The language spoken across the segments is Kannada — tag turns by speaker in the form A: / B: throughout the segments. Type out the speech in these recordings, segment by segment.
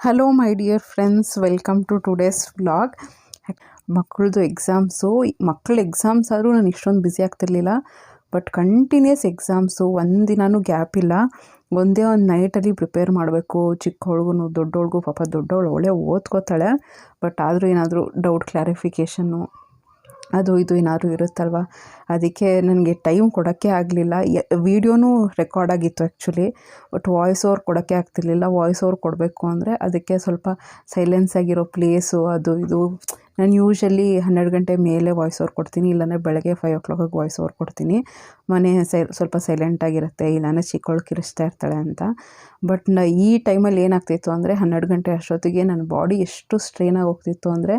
A: Hello my dear friends welcome to today's vlog ಮಕ್ಕಳದು ಎಕ್ಸಾಮ್ಸು ಮಕ್ಕಳ ಎಕ್ಸಾಮ್ಸ್ ಆದರೂ ನಾನು ಇಷ್ಟೊಂದು ಬ್ಯುಸಿ ಆಗ್ತಿರ್ಲಿಲ್ಲ ಬಟ್ ಕಂಟಿನ್ಯೂಸ್ ಎಕ್ಸಾಮ್ಸು ಒಂದಿನೂ ಗ್ಯಾಪ್ ಇಲ್ಲ. ಒಂದೇ ಒಂದು ನೈಟಲ್ಲಿ ಪ್ರಿಪೇರ್ ಮಾಡಬೇಕು. ಚಿಕ್ಕವಳಿಗೂ ದೊಡ್ಡವಳಿಗೂ ಪಾಪ ದೊಡ್ಡವಳು ಒಳ್ಳೆ ಓದ್ಕೋತಾಳೆ ಬಟ್ ಆದರೂ ಏನಾದರೂ ಡೌಟ್ ಕ್ಲಾರಿಫಿಕೇಷನ್ನು ಅದು ಇದು ಏನಾದರೂ ಇರುತ್ತಲ್ವ? ಅದಕ್ಕೆ ನನಗೆ ಟೈಮ್ ಕೊಡೋಕ್ಕೆ ಆಗಲಿಲ್ಲ. ವೀಡಿಯೋನೂ ರೆಕಾರ್ಡ್ ಆಗಿತ್ತು ಆ್ಯಕ್ಚುಲಿ ಬಟ್ ವಾಯ್ಸ್ ಓವರ್ ಕೊಡೋಕ್ಕೆ ಆಗ್ತಿರ್ಲಿಲ್ಲ. ವಾಯ್ಸ್ ಓವರ್ ಕೊಡಬೇಕು ಅಂದರೆ ಅದಕ್ಕೆ ಸ್ವಲ್ಪ ಸೈಲೆನ್ಸ್ ಆಗಿರೋ ಪ್ಲೇಸು ಅದು ಇದು. ನಾನು ಯೂಶಲಿ ಹನ್ನೆರಡು ಗಂಟೆ ಮೇಲೆ ವಾಯ್ಸ್ ಓವರ್ ಕೊಡ್ತೀನಿ, ಇಲ್ಲಾಂದರೆ ಬೆಳಗ್ಗೆ ಫೈವ್ ಓ ಕ್ಲಾಕಿಗೆ ವಾಯ್ಸ್ ಓವರ್ ಕೊಡ್ತೀನಿ. ಮನೆ ಸೈ, ಸ್ವಲ್ಪ ಸೈಲೆಂಟಾಗಿರುತ್ತೆ ಇಲ್ಲಾಂದರೆ ಚಿಕ್ಕವಳು ಕಿರಿಸ್ತಾ ಇರ್ತಾಳೆ ಅಂತ. ಬಟ್ ನಾ, ಈ ಟೈಮಲ್ಲಿ ಏನಾಗ್ತಿತ್ತು ಅಂದರೆ ಹನ್ನೆರಡು ಗಂಟೆ ಅಷ್ಟೊತ್ತಿಗೆ ನನ್ನ ಬಾಡಿ ಎಷ್ಟು ಸ್ಟ್ರೈನಾಗಿ ಹೋಗ್ತಿತ್ತು ಅಂದರೆ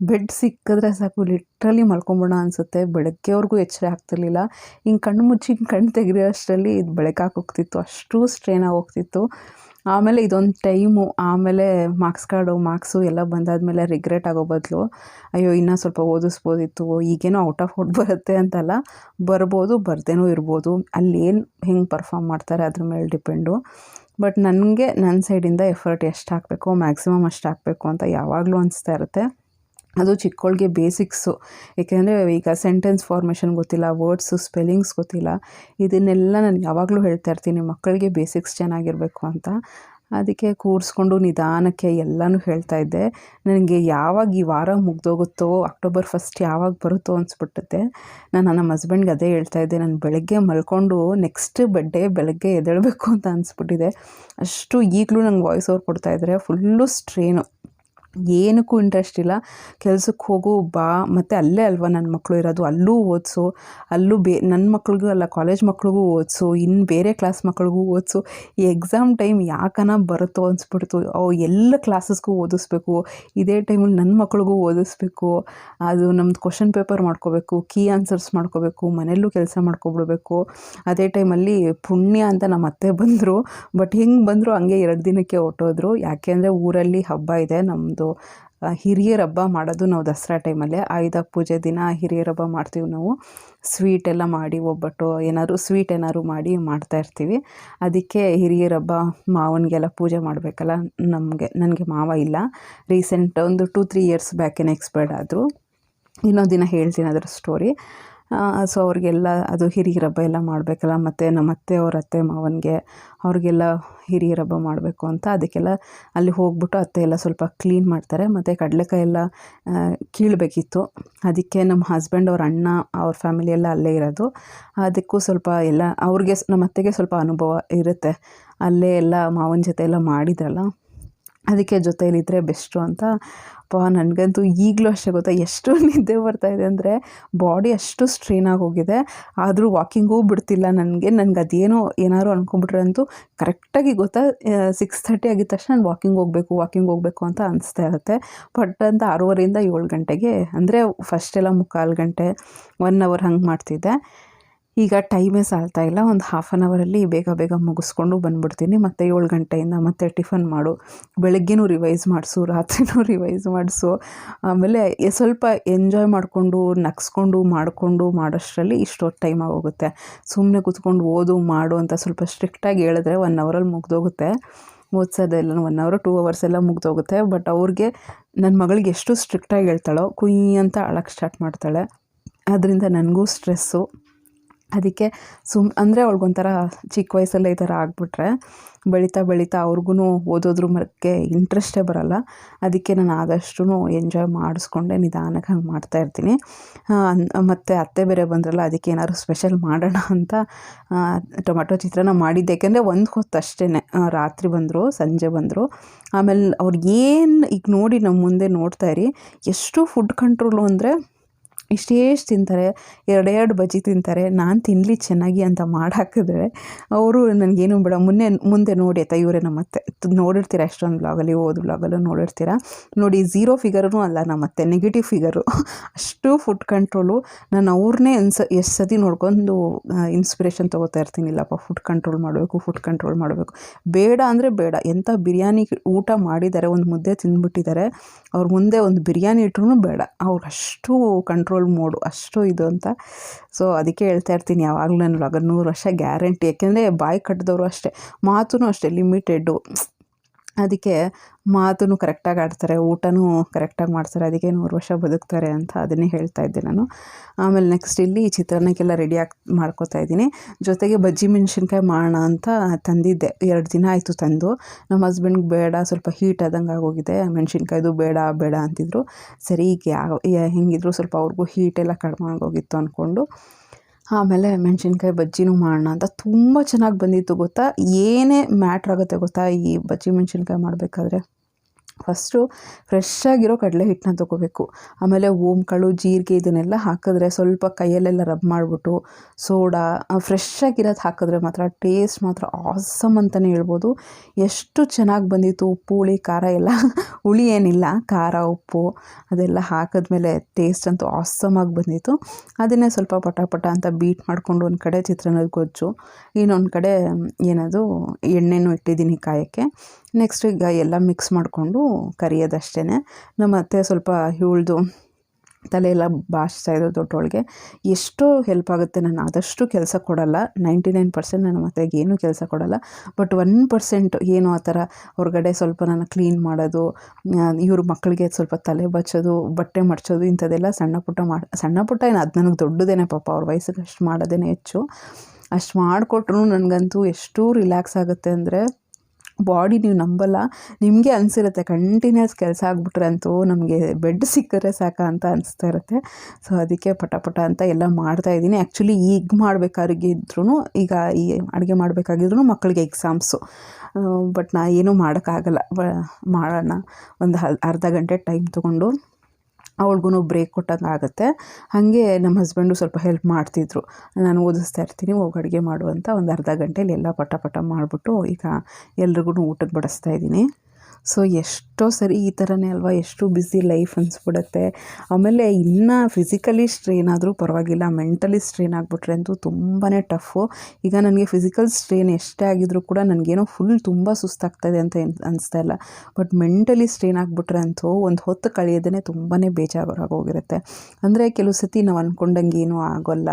A: ಬೆಡ್ ಸಿಕ್ಕಿದ್ರೆ ಸಾಕು ಲಿಟ್ರಲಿ ಮಲ್ಕೊಂಬೋಣ ಅನಿಸುತ್ತೆ. ಬೆಳಗ್ಗೆವರೆಗೂ ಎಚ್ಚರ ಆಗ್ತಿರ್ಲಿಲ್ಲ. ಹಿಂಗೆ ಕಣ್ಣು ಮುಚ್ಚಿ ಹಿಂಗೆ ಕಣ್ಣು ತೆಗೆಯೋ ಅಷ್ಟರಲ್ಲಿ ಇದು ಬೆಳಕಾಗಿ ಹೋಗ್ತಿತ್ತು ಅಷ್ಟು ಸ್ಟ್ರೈನಾಗಿ ಹೋಗ್ತಿತ್ತು ಆಮೇಲೆ ಇದೊಂದು ಟೈಮು, ಆಮೇಲೆ ಮಾರ್ಕ್ಸ್ ಕಾರ್ಡು, ಮಾರ್ಕ್ಸು ಎಲ್ಲ ಬಂದಾದಮೇಲೆ ರಿಗ್ರೆಟ್ ಆಗೋ ಬದಲು, ಅಯ್ಯೋ, ಇನ್ನೂ ಸ್ವಲ್ಪ ಓದಿಸ್ಬೋದಿತ್ತು, ಈಗೇನೋ ಔಟ್ ಆಫ್ ಔಟ್ ಬರುತ್ತೆ ಅಂತಲ್ಲ, ಬರ್ಬೋದು, ಬರ್ದೇನೂ ಇರ್ಬೋದು. ಅಲ್ಲೇನು ಹೆಂಗೆ ಪರ್ಫಾಮ್ ಮಾಡ್ತಾರೆ ಅದ್ರ ಮೇಲೆ ಡಿಪೆಂಡು ಬಟ್ ನನಗೆ ನನ್ನ ಸೈಡಿಂದ ಎಫರ್ಟ್ ಎಷ್ಟು ಹಾಕಬೇಕು ಮ್ಯಾಕ್ಸಿಮಮ್ ಅಷ್ಟು ಹಾಕಬೇಕು ಅಂತ ಯಾವಾಗಲೂ ಅನಿಸ್ತಾ ಇರುತ್ತೆ. ಅದು ಚಿಕ್ಕವಳಿಗೆ ಬೇಸಿಕ್ಸು. ಏಕೆಂದರೆ ಈಗ ಸೆಂಟೆನ್ಸ್ ಫಾರ್ಮೇಷನ್ ಗೊತ್ತಿಲ್ಲ ವರ್ಡ್ಸು ಸ್ಪೆಲ್ಲಿಂಗ್ಸ್ ಗೊತ್ತಿಲ್ಲ. ಇದನ್ನೆಲ್ಲ ನಾನು ಯಾವಾಗಲೂ ಹೇಳ್ತಾ ಇರ್ತೀನಿ, ಮಕ್ಕಳಿಗೆ ಬೇಸಿಕ್ಸ್ ಚೆನ್ನಾಗಿರಬೇಕು ಅಂತ. ಅದಕ್ಕೆ ಕೂರಿಸ್ಕೊಂಡು ನಿಧಾನಕ್ಕೆ ಎಲ್ಲನೂ ಹೇಳ್ತಾ ಇದ್ದೆ. ನನಗೆ ಯಾವಾಗ ಈ ವಾರ ಮುಗ್ದೋಗುತ್ತೋ ಅಕ್ಟೋಬರ್ ಫಸ್ಟ್ ಯಾವಾಗ ಬರುತ್ತೋ ಅನಿಸ್ಬಿಟ್ಟುತ್ತೆ. ನಾನು ನಮ್ಮ ಹಸ್ಬೆಂಡ್ಗೆ ಅದೇ ಹೇಳ್ತಾ ಇದ್ದೆ, ನಾನು ಬೆಳಗ್ಗೆ ಮಲ್ಕೊಂಡು ನೆಕ್ಸ್ಟ್ ಬೆಡ್ಡೇ ಬೆಳಗ್ಗೆ ಎದ್ದೇಳಬೇಕು ಅಂತ ಅನಿಸ್ಬಿಟ್ಟಿದೆ. ಅಷ್ಟು ಈಗಲೂ ನಂಗೆ ವಾಯ್ಸ್ ಓವರ್ ಕೊಡ್ತಾಯಿದ್ರೆ ಫುಲ್ಲು ಸ್ಟ್ರೇನು ಏನಕ್ಕೂ ಇಂಟ್ರೆಸ್ಟ್ ಇಲ್ಲ. ಕೆಲಸಕ್ಕೆ ಹೋಗು, ಬಾ. ಮತ್ತು ಅಲ್ಲೇ ಅಲ್ವಾ ನನ್ನ ಮಕ್ಕಳು ಇರೋದು. ಅಲ್ಲೂ ಓದಿಸು. ಅಲ್ಲೂ ಬೇ ನನ್ನ ಮಕ್ಳಿಗೂ ಅಲ್ಲ ಕಾಲೇಜ್ ಮಕ್ಳಿಗೂ ಓದಿಸು. ಇನ್ನು ಬೇರೆ ಕ್ಲಾಸ್ ಮಕ್ಳಿಗೂ ಓದಿಸು. ಈ ಎಕ್ಸಾಮ್ ಟೈಮ್ ಯಾಕನ ಬರುತ್ತೋ ಅನಿಸ್ಬಿಡ್ತು. ಅವು ಎಲ್ಲ ಕ್ಲಾಸಸ್ಗೂ ಓದಿಸ್ಬೇಕು. ಇದೇ ಟೈಮಲ್ಲಿ ನನ್ನ ಮಕ್ಳಿಗೂ ಓದಿಸ್ಬೇಕು. ಅದು ನಮ್ಮದು ಕ್ವಶನ್ ಪೇಪರ್ ಮಾಡ್ಕೋಬೇಕು ಕೀ ಆನ್ಸರ್ಸ್ ಮಾಡ್ಕೋಬೇಕು, ಮನೆಯಲ್ಲೂ ಕೆಲಸ ಮಾಡ್ಕೊಬಿಡ್ಬೇಕು. ಅದೇ ಟೈಮಲ್ಲಿ ಪುಣ್ಯ ಅಂತ ನಮ್ಮ ಅತ್ತೆ ಬಂದರು. ಬಟ್ ಹೆಂಗೆ ಬಂದರು ಹಂಗೆ ಎರಡು ದಿನಕ್ಕೆ ಹೊಟ್ಟೋದ್ರು ಯಾಕೆ ಅಂದರೆ ಊರಲ್ಲಿ ಹಬ್ಬ ಇದೆ. ನಮ್ಮದು ಹಿರಿಯರ ಹಬ್ಬ ಮಾಡೋದು ನಾವು ದಸರಾ ಟೈಮಲ್ಲೇ. ಆಯುಧ ಪೂಜೆ ದಿನ ಹಿರಿಯರ ಹಬ್ಬ ಮಾಡ್ತೀವಿ ನಾವು. ಸ್ವೀಟ್ ಎಲ್ಲ ಮಾಡಿ ಒಬ್ಬಟ್ಟು, ಏನಾದ್ರು ಸ್ವೀಟ್ ಏನಾದ್ರು ಮಾಡಿ ಮಾಡ್ತಾ ಇರ್ತೀವಿ. ಅದಕ್ಕೆ ಹಿರಿಯರ ಹಬ್ಬ ಮಾವನಿಗೆಲ್ಲ ಪೂಜೆ ಮಾಡಬೇಕಲ್ಲ, ನಮಗೆ, ನನಗೆ ಮಾವ ಇಲ್ಲ. ರೀಸೆಂಟ್ ಒಂದು ಟೂ ತ್ರೀ ಇಯರ್ಸ್ ಬ್ಯಾಕೇನೆ ಎಕ್ಸ್ಪೈರ್ಡ್ ಆದರು. ಇನ್ನೊಂದು ದಿನ ಹೇಳ್ತೀನಿ ಅದರ ಸ್ಟೋರಿ. ಸೊ ಅವ್ರಿಗೆಲ್ಲ ಅದು ಹಿರಿಯರ ಹಬ್ಬ ಎಲ್ಲ ಮಾಡಬೇಕಲ್ಲ, ಮತ್ತು ನಮ್ಮ ಅತ್ತೆ ಅವ್ರ ಅತ್ತೆ ಮಾವನಿಗೆ ಅವ್ರಿಗೆಲ್ಲ ಹಿರಿಯರ ಹಬ್ಬ ಮಾಡಬೇಕು ಅಂತ ಅದಕ್ಕೆಲ್ಲ ಅಲ್ಲಿ ಹೋಗ್ಬಿಟ್ಟು ಅತ್ತೆ ಎಲ್ಲ ಸ್ವಲ್ಪ ಕ್ಲೀನ್ ಮಾಡ್ತಾರೆ, ಮತ್ತು ಕಡಲೆಕಾಯಿ ಎಲ್ಲ ಕೀಳಬೇಕಿತ್ತು. ಅದಕ್ಕೆ ನಮ್ಮ ಹಸ್ಬೆಂಡ್ ಅವ್ರ ಅಣ್ಣ ಅವ್ರ ಫ್ಯಾಮಿಲಿ ಎಲ್ಲ ಅಲ್ಲೇ ಇರೋದು. ಅದಕ್ಕೂ ಸ್ವಲ್ಪ ಎಲ್ಲ, ಅವ್ರಿಗೆ ನಮ್ಮ ಅತ್ತೆಗೆ ಸ್ವಲ್ಪ ಅನುಭವ ಇರುತ್ತೆ. ಅಲ್ಲೇ ಎಲ್ಲ ಮಾವನ ಜೊತೆ ಎಲ್ಲ ಮಾಡಿದ್ರಲ್ಲ. ಅದಕ್ಕೆ ಜೊತೆಯಲ್ಲಿದ್ದರೆ ಬೆಸ್ಟು ಅಂತ. ಅಪ್ಪ, ನನಗಂತೂ ಈಗಲೂ ಅಷ್ಟೇ ಗೊತ್ತಾ, ಎಷ್ಟು ನಿದ್ದೆ ಬರ್ತಾ ಇದೆ ಅಂದರೆ ಬಾಡಿ ಅಷ್ಟು ಸ್ಟ್ರೈನ್ ಹೋಗಿದೆ. ಆದರೂ ವಾಕಿಂಗೂ ಬಿಡ್ತಿಲ್ಲ ನನಗೆ. ನನಗೆ ಅದೇನೋ ಏನಾದ್ರು ಅಂದ್ಕೊಂಬಿಟ್ರೆ ಅಂತೂ ಕರೆಕ್ಟಾಗಿ ಗೊತ್ತಾ ಸಿಕ್ಸ್ ತರ್ಟಿ ಆಗಿದ ತಕ್ಷಣ ನಾನು ವಾಕಿಂಗ್ ಹೋಗಬೇಕು ವಾಕಿಂಗ್ ಹೋಗಬೇಕು ಅಂತ ಅನಿಸ್ತಾ ಇರುತ್ತೆ. ಬಟ್ ಅಂತ ಆರೂವರೆಯಿಂದ ಏಳು ಗಂಟೆಗೆ, ಅಂದರೆ ಫಸ್ಟೆಲ್ಲ ಮುಕ್ಕಾಲು ಗಂಟೆ ಒನ್ ಅವರ್ ಹಂಗೆ ಮಾಡ್ತಿದ್ದೆ. ಈಗ ಟೈಮೇ ಸಾಲ್ತಾ ಇಲ್ಲ. ಒಂದು ಹಾಫ್ ಆನ್ ಅವರಲ್ಲಿ ಬೇಗ ಬೇಗ ಮುಗಿಸ್ಕೊಂಡು ಬಂದ್ಬಿಡ್ತೀನಿ. ಮತ್ತು ಏಳು ಗಂಟೆಯಿಂದ ಮತ್ತೆ ಟಿಫನ್ ಮಾಡು. ಬೆಳಗ್ಗೆನೂ ರಿವೈಸ್ ಮಾಡಿಸು, ರಾತ್ರಿನೂ ರಿವೈಸ್ ಮಾಡಿಸು. ಆಮೇಲೆ ಸ್ವಲ್ಪ ಎಂಜಾಯ್ ಮಾಡಿಕೊಂಡು, ನಗ್ಸ್ಕೊಂಡು, ಮಾಡಿಕೊಂಡು ಮಾಡೋಷ್ಟರಲ್ಲಿ ಇಷ್ಟೊತ್ತು ಟೈಮ್ ಆಗೋಗುತ್ತೆ. ಸುಮ್ಮನೆ ಕೂತ್ಕೊಂಡು ಓದು, ಮಾಡು ಅಂತ ಸ್ವಲ್ಪ ಸ್ಟ್ರಿಕ್ಟಾಗಿ ಹೇಳಿದ್ರೆ ಒನ್ ಅವರಲ್ಲಿ ಮುಗ್ದೋಗುತ್ತೆ. ಓದಿಸೋದೆಲ್ಲ ಒನ್ ಅವರು ಟೂ ಅವರ್ಸ್ ಎಲ್ಲ ಮುಗ್ದೋಗುತ್ತೆ. ಬಟ್ ಅವ್ರಿಗೆ ನನ್ನ ಮಗಳಿಗೆ ಎಷ್ಟು ಸ್ಟ್ರಿಕ್ಟಾಗಿ ಹೇಳ್ತಾಳೋ, ಕುಯ್ ಅಂತ ಅಳಕ್ಕೆ ಸ್ಟಾರ್ಟ್ ಮಾಡ್ತಾಳೆ. ಅದರಿಂದ ನನಗೂ ಸ್ಟ್ರೆಸ್ಸು ಅದಕ್ಕೆ ಸುಮ್, ಅಂದರೆ ಅವ್ಳಿಗೊಂಥರ ಚಿಕ್ಕ ವಯಸ್ಸಲ್ಲೇ ಈ ಥರ ಆಗಿಬಿಟ್ರೆ ಬೆಳೀತಾ ಬೆಳೀತಾ ಅವ್ರಿಗೂ ಓದೋದ್ರ ಬಗ್ಗೆ ಇಂಟ್ರೆಸ್ಟೇ ಬರೋಲ್ಲ. ಅದಕ್ಕೆ ನಾನು ಆದಷ್ಟು ಎಂಜಾಯ್ ಮಾಡಿಸ್ಕೊಂಡೆ, ನಿಧಾನಕ್ಕೆ ಹಂಗೆ ಮಾಡ್ತಾಯಿರ್ತೀನಿ ಮತ್ತು ಅತ್ತೆ ಬೇರೆ ಬಂದ್ರಲ್ಲ, ಅದಕ್ಕೆ ಏನಾದ್ರು ಸ್ಪೆಷಲ್ ಮಾಡೋಣ ಅಂತ ಟೊಮೆಟೊ ಚಿತ್ರಾನ್ನ ಮಾಡಿದ್ದೆ. ಯಾಕೆಂದರೆ ಒಂದು ಹೊತ್ತು ಅಷ್ಟೇ ರಾತ್ರಿ ಬಂದರು, ಸಂಜೆ ಬಂದರು. ಆಮೇಲೆ ಅವ್ರು ಏನು, ಈಗ ನೋಡಿ ನಮ್ಮ ಮುಂದೆ ನೋಡ್ತಾ ಇರಿ, ಎಷ್ಟು ಫುಡ್ ಕಂಟ್ರೋಲು ಅಂದರೆ ಇಷ್ಟೇಷ್ಟು ತಿಂತಾರೆ? ಎರಡೆರಡು ಬಜ್ಜಿ ತಿಂತಾರೆ. ನಾನು ತಿನ್ನಲಿ ಚೆನ್ನಾಗಿ ಅಂತ ಮಾಡಿ ಹಾಕಿದ್ರೆ ಅವರು ನನಗೇನು ಬೇಡ. ಮುನ್ನೆ, ಮುಂದೆ ನೋಡಿ ಆಯ್ತಾ ಇವರೇ ನಮ್ಮ ಅತ್ತೆ ನೋಡಿರ್ತೀರ ಎಷ್ಟೊಂದು ಬ್ಲಾಗಲ್ಲಿ ಓದು ಬ್ಲಾಗಲ್ಲೂ ನೋಡಿರ್ತೀರ? ನೋಡಿ ಝೀರೋ ಫಿಗರೂ ಅಲ್ಲ ನಮ್ಮ ಅತ್ತೆ ನೆಗೆಟಿವ್ ಫಿಗರು ಅಷ್ಟು ಫುಡ್ ಕಂಟ್ರೋಲು ನಾನು ಅವ್ರನ್ನೇ ಅನ್ಸ, ಎಷ್ಟು ಸತಿ ನೋಡ್ಕೊಂಡು ಇನ್ಸ್ಪಿರೇಷನ್ ತೊಗೋತಾ ಇರ್ತೀನಿಲ್ಲಪ್ಪ ಫುಡ್ ಕಂಟ್ರೋಲ್ ಮಾಡಬೇಕು ಫುಡ್ ಕಂಟ್ರೋಲ್ ಮಾಡಬೇಕು. ಬೇಡ ಅಂದರೆ ಬೇಡ. ಎಂಥ ಬಿರಿಯಾನಿ ಊಟ ಮಾಡಿದ್ದಾರೆ ಒಂದು ಮುದ್ದೆ ತಿಂದ್ಬಿಟ್ಟಿದ್ದಾರೆ ಅವ್ರ ಮುಂದೆ ಒಂದು ಬಿರಿಯಾನಿ ಇಟ್ರೂ ಬೇಡ. ಅವ್ರು ಅಷ್ಟು ಕಂಟ್ರೋಲ್ ಮೋಡು, ಅಷ್ಟು ಇದು ಅಂತ. ಸೊ ಅದಕ್ಕೆ ಹೇಳ್ತಾ ಇರ್ತೀನಿ, ಯಾವಾಗಲೂ ನಾನು ಇವಾಗ ನೂರು ವರ್ಷ ಗ್ಯಾರಂಟಿ ಯಾಕೆಂದರೆ ಬಾಯಿ ಕಟ್ಟಿದವರು ಅಷ್ಟೇ ಮಾತೂ ಅಷ್ಟೇ ಲಿಮಿಟೆಡ್ಡು ಅದಕ್ಕೆ ಮಾತೂ ಕರೆಕ್ಟಾಗಿ ಆಡ್ತಾರೆ, ಊಟನೂ ಕರೆಕ್ಟಾಗಿ ಮಾಡ್ತಾರೆ, ಅದಕ್ಕೆ ನೂರು ವರ್ಷ ಬದುಕ್ತಾರೆ ಅಂತ ಅದನ್ನೇ ಹೇಳ್ತಾ ಇದ್ದೆ ನಾನು. ಆಮೇಲೆ ನೆಕ್ಸ್ಟ್ ಇಲ್ಲಿ ಚಿತ್ರಾನ್ನಕ್ಕೆಲ್ಲ ರೆಡಿ ಆಗಿ ಮಾಡ್ಕೋತಾ ಇದ್ದೀನಿ. ಜೊತೆಗೆ ಬಜ್ಜಿ ಮೆಣಸಿನ್ಕಾಯಿ ಮಾಡೋಣ ಅಂತ ತಂದಿದ್ದೆ. ಎರಡು ದಿನ ಆಯಿತು ತಂದು. ನಮ್ಮ ಹಸ್ಬೆಂಡ್ಗೆ ಬೇಡ, ಸ್ವಲ್ಪ ಹೀಟ್ ಆದಂಗೆ ಆಗೋಗಿದೆ, ಮೆಣಸಿನ್ಕಾಯ್ದು ಬೇಡ ಬೇಡ ಅಂತಿದ್ರು. ಸರಿ, ಈಗ ಯಾವ ಹೆಂಗಿದ್ರು ಸ್ವಲ್ಪ ಅವ್ರಿಗೂ ಹೀಟೆಲ್ಲ ಕಡಿಮೆ ಆಗೋಗಿತ್ತು ಅಂದ್ಕೊಂಡು ಆಮೇಲೆ ಮೆಣಸಿನ್ಕಾಯಿ ಬಜ್ಜಿನೂ ಮಾಡೋಣ ಅಂತ ತುಂಬ ಚೆನ್ನಾಗಿ ಬಂದಿತ್ತು ಗೊತ್ತಾ? ಏನೇ ಮ್ಯಾಟ್ರ್ ಆಗುತ್ತೆ ಗೊತ್ತಾ ಈ ಬಜ್ಜಿ ಮೆಣಸಿನ್ಕಾಯಿ ಮಾಡಬೇಕಾದ್ರೆ? ಫಸ್ಟು ಫ್ರೆಶ್ ಆಗಿರೋ ಕಡಲೆ ಹಿಟ್ಟನ್ನ ತೊಗೋಬೇಕು. ಆಮೇಲೆ ಓಂಕಾಳು ಜೀರಿಗೆ ಇದನ್ನೆಲ್ಲ ಹಾಕಿದ್ರೆ ಸ್ವಲ್ಪ ಕೈಯಲ್ಲೆಲ್ಲ ರಬ್ ಮಾಡಿಬಿಟ್ಟು ಸೋಡಾ ಫ್ರೆಶ್ ಆಗಿರೋದು ಹಾಕಿದ್ರೆ ಮಾತ್ರ ಟೇಸ್ಟ್ ಮಾತ್ರ ಆಸಮ್ ಅಂತಲೇ ಹೇಳ್ಬೋದು. ಎಷ್ಟು ಚೆನ್ನಾಗಿ ಬಂದಿತ್ತು ಉಪ್ಪು, ಹುಳಿ, ಖಾರ ಎಲ್ಲ. ಹುಳಿ ಏನಿಲ್ಲ, ಖಾರ, ಉಪ್ಪು ಅದೆಲ್ಲ ಹಾಕಿದ್ಮೇಲೆ ಟೇಸ್ಟ್ ಅಂತೂ ಆಸಮಾಗಿ ಬಂದಿತ್ತು. ಅದನ್ನೇ ಸ್ವಲ್ಪ ಪಟ ಪಟ ಅಂತ ಬೀಟ್ ಮಾಡಿಕೊಂಡು ಒಂದು ಕಡೆ ಚಿತ್ರಾನ್ನದ ಗೊಜ್ಜು, ಇನ್ನೊಂದು ಕಡೆ ಏನದು ಎಣ್ಣೆನೂ ಇಟ್ಟಿದ್ದೀನಿ ಕಾಯೋಕ್ಕೆ. ನೆಕ್ಸ್ಟ್ ಈಗ ಎಲ್ಲ ಮಿಕ್ಸ್ ಮಾಡಿಕೊಂಡು ಕರಿಯೋದಷ್ಟೇ ನಮ್ಮ ಅತ್ತೆ ಸ್ವಲ್ಪ ಇವಳ್ದು ತಲೆಯೆಲ್ಲ ಬಾಚ್ತಾ ಇದ್ದು ದೊಡ್ಡವಳಿಗೆ ಎಷ್ಟೋ ಹೆಲ್ಪ್ ಆಗುತ್ತೆ. ನಾನು ಆದಷ್ಟು ಕೆಲಸ ಕೊಡಲ್ಲ. ನೈಂಟಿ ನೈನ್ ಪರ್ಸೆಂಟ್ ನನ್ನ ಮತ್ತೆಗೆ ಏನೂ ಕೆಲಸ ಕೊಡಲ್ಲ. ಬಟ್ ಒನ್ ಪರ್ಸೆಂಟ್ ಏನು ಆ ಥರ ಹೊರಗಡೆ ಸ್ವಲ್ಪ ನಾನು ಕ್ಲೀನ್ ಮಾಡೋದು ಇವ್ರ ಮಕ್ಕಳಿಗೆ ಸ್ವಲ್ಪ ತಲೆ ಬಚ್ಚೋದು, ಬಟ್ಟೆ ಮಡ್ಚೋದು ಇಂಥದ್ದೆಲ್ಲ ಸಣ್ಣ ಪುಟ್ಟ ಮಾಡಿ, ಸಣ್ಣ ಪುಟ್ಟ ಏನು ಅದು ನನಗೆ ದೊಡ್ಡದೇನೆ ಪಾಪ. ಅವ್ರ ವಯಸ್ಸಿಗೆ ಅಷ್ಟು ಮಾಡೋದೇ ಹೆಚ್ಚು. ಅಷ್ಟು ಮಾಡಿಕೊಟ್ರು ನನಗಂತೂ ಎಷ್ಟು ರಿಲ್ಯಾಕ್ಸ್ ಆಗುತ್ತೆ ಅಂದರೆ ಬಾಡಿ ನೀವು ನಂಬಲ್ಲ, ನಿಮಗೆ ಅನಿಸಿರುತ್ತೆ, ಕಂಟಿನ್ಯೂಸ್ ಕೆಲಸ ಆಗ್ಬಿಟ್ರೆ ಅಂತೂ ನಮಗೆ ಬೆಡ್ ಸಿಕ್ಕರೆ ಸಾಕ ಅಂತ ಅನಿಸ್ತಾ ಇರುತ್ತೆ. ಸೊ ಅದಕ್ಕೆ ಪಟ ಪಟ ಅಂತ ಎಲ್ಲ ಮಾಡ್ತಾ ಇದ್ದೀನಿ. ಆ್ಯಕ್ಚುಲಿ ಈಗ ಮಾಡಬೇಕಾಗಿದ್ರು ಈಗ ಈ ಅಡುಗೆ ಮಾಡಬೇಕಾಗಿದ್ರು ಮಕ್ಕಳಿಗೆ ಎಕ್ಸಾಮ್ಸು ಬಟ್ ನಾ ಏನೂ ಮಾಡೋಕ್ಕಾಗಲ್ಲ. ಮಾಡೋಣ. ಒಂದು ಅರ್ಧ ಗಂಟೆ ಟೈಮ್ ತೊಗೊಂಡು ಅವಳಿಗೂ ಬ್ರೇಕ್ ಕೊಟ್ಟಂಗೆ ಆಗುತ್ತೆ. ಹಾಗೆ ನಮ್ಮ ಹಸ್ಬೆಂಡು ಸ್ವಲ್ಪ ಹೆಲ್ಪ್ ಮಾಡ್ತಿದ್ರು. ನಾನು ಓದಿಸ್ತಾ ಇರ್ತೀನಿ, ಹೋಗಿ ಅಡುಗೆ ಮಾಡುವಂಥ ಒಂದು ಅರ್ಧ ಗಂಟೆಲಿ ಎಲ್ಲ ಪಟ ಪಟ ಮಾಡಿಬಿಟ್ಟು ಈಗ ಎಲ್ರಿಗೂ ಊಟಕ್ಕೆ ಬಡಿಸ್ತಾ ಇದ್ದೀನಿ. ಸೊ ಎಷ್ಟೋ ಸರಿ ಈ ಥರನೇ ಅಲ್ವಾ, ಎಷ್ಟು ಬ್ಯುಸಿ ಲೈಫ್ ಅನಿಸ್ಬಿಡುತ್ತೆ. ಆಮೇಲೆ ಇನ್ನು ಫಿಸಿಕಲಿ ಸ್ಟ್ರೈನ್ ಆದರೂ ಪರವಾಗಿಲ್ಲ ಮೆಂಟಲಿ ಸ್ಟ್ರೈನ್ ಆಗಿಬಿಟ್ರೆ ಅಂತೂ ತುಂಬಾ ಟಫು ಈಗ ನನಗೆ ಫಿಸಿಕಲ್ ಸ್ಟ್ರೈನ್ ಎಷ್ಟೇ ಆಗಿದ್ರೂ ಕೂಡ ನನಗೇನೋ ಫುಲ್ ತುಂಬ ಸುಸ್ತಾಗ್ತಾಯಿದೆ ಅಂತ ಅನಿಸ್ತಾ ಇಲ್ಲ. ಬಟ್ ಮೆಂಟಲಿ ಸ್ಟ್ರೈನ್ ಆಗಿಬಿಟ್ರೆ ಅಂತೂ ಒಂದು ಹೊತ್ತು ಕಳೆಯೋದೇ ತುಂಬಾ ಬೇಜಾರಾಗೋಗಿರುತ್ತೆ ಅಂದರೆ ಕೆಲವು ಸತಿ ನಾವು ಅಂದ್ಕೊಂಡಂಗೆ ಏನೂ ಆಗೋಲ್ಲ.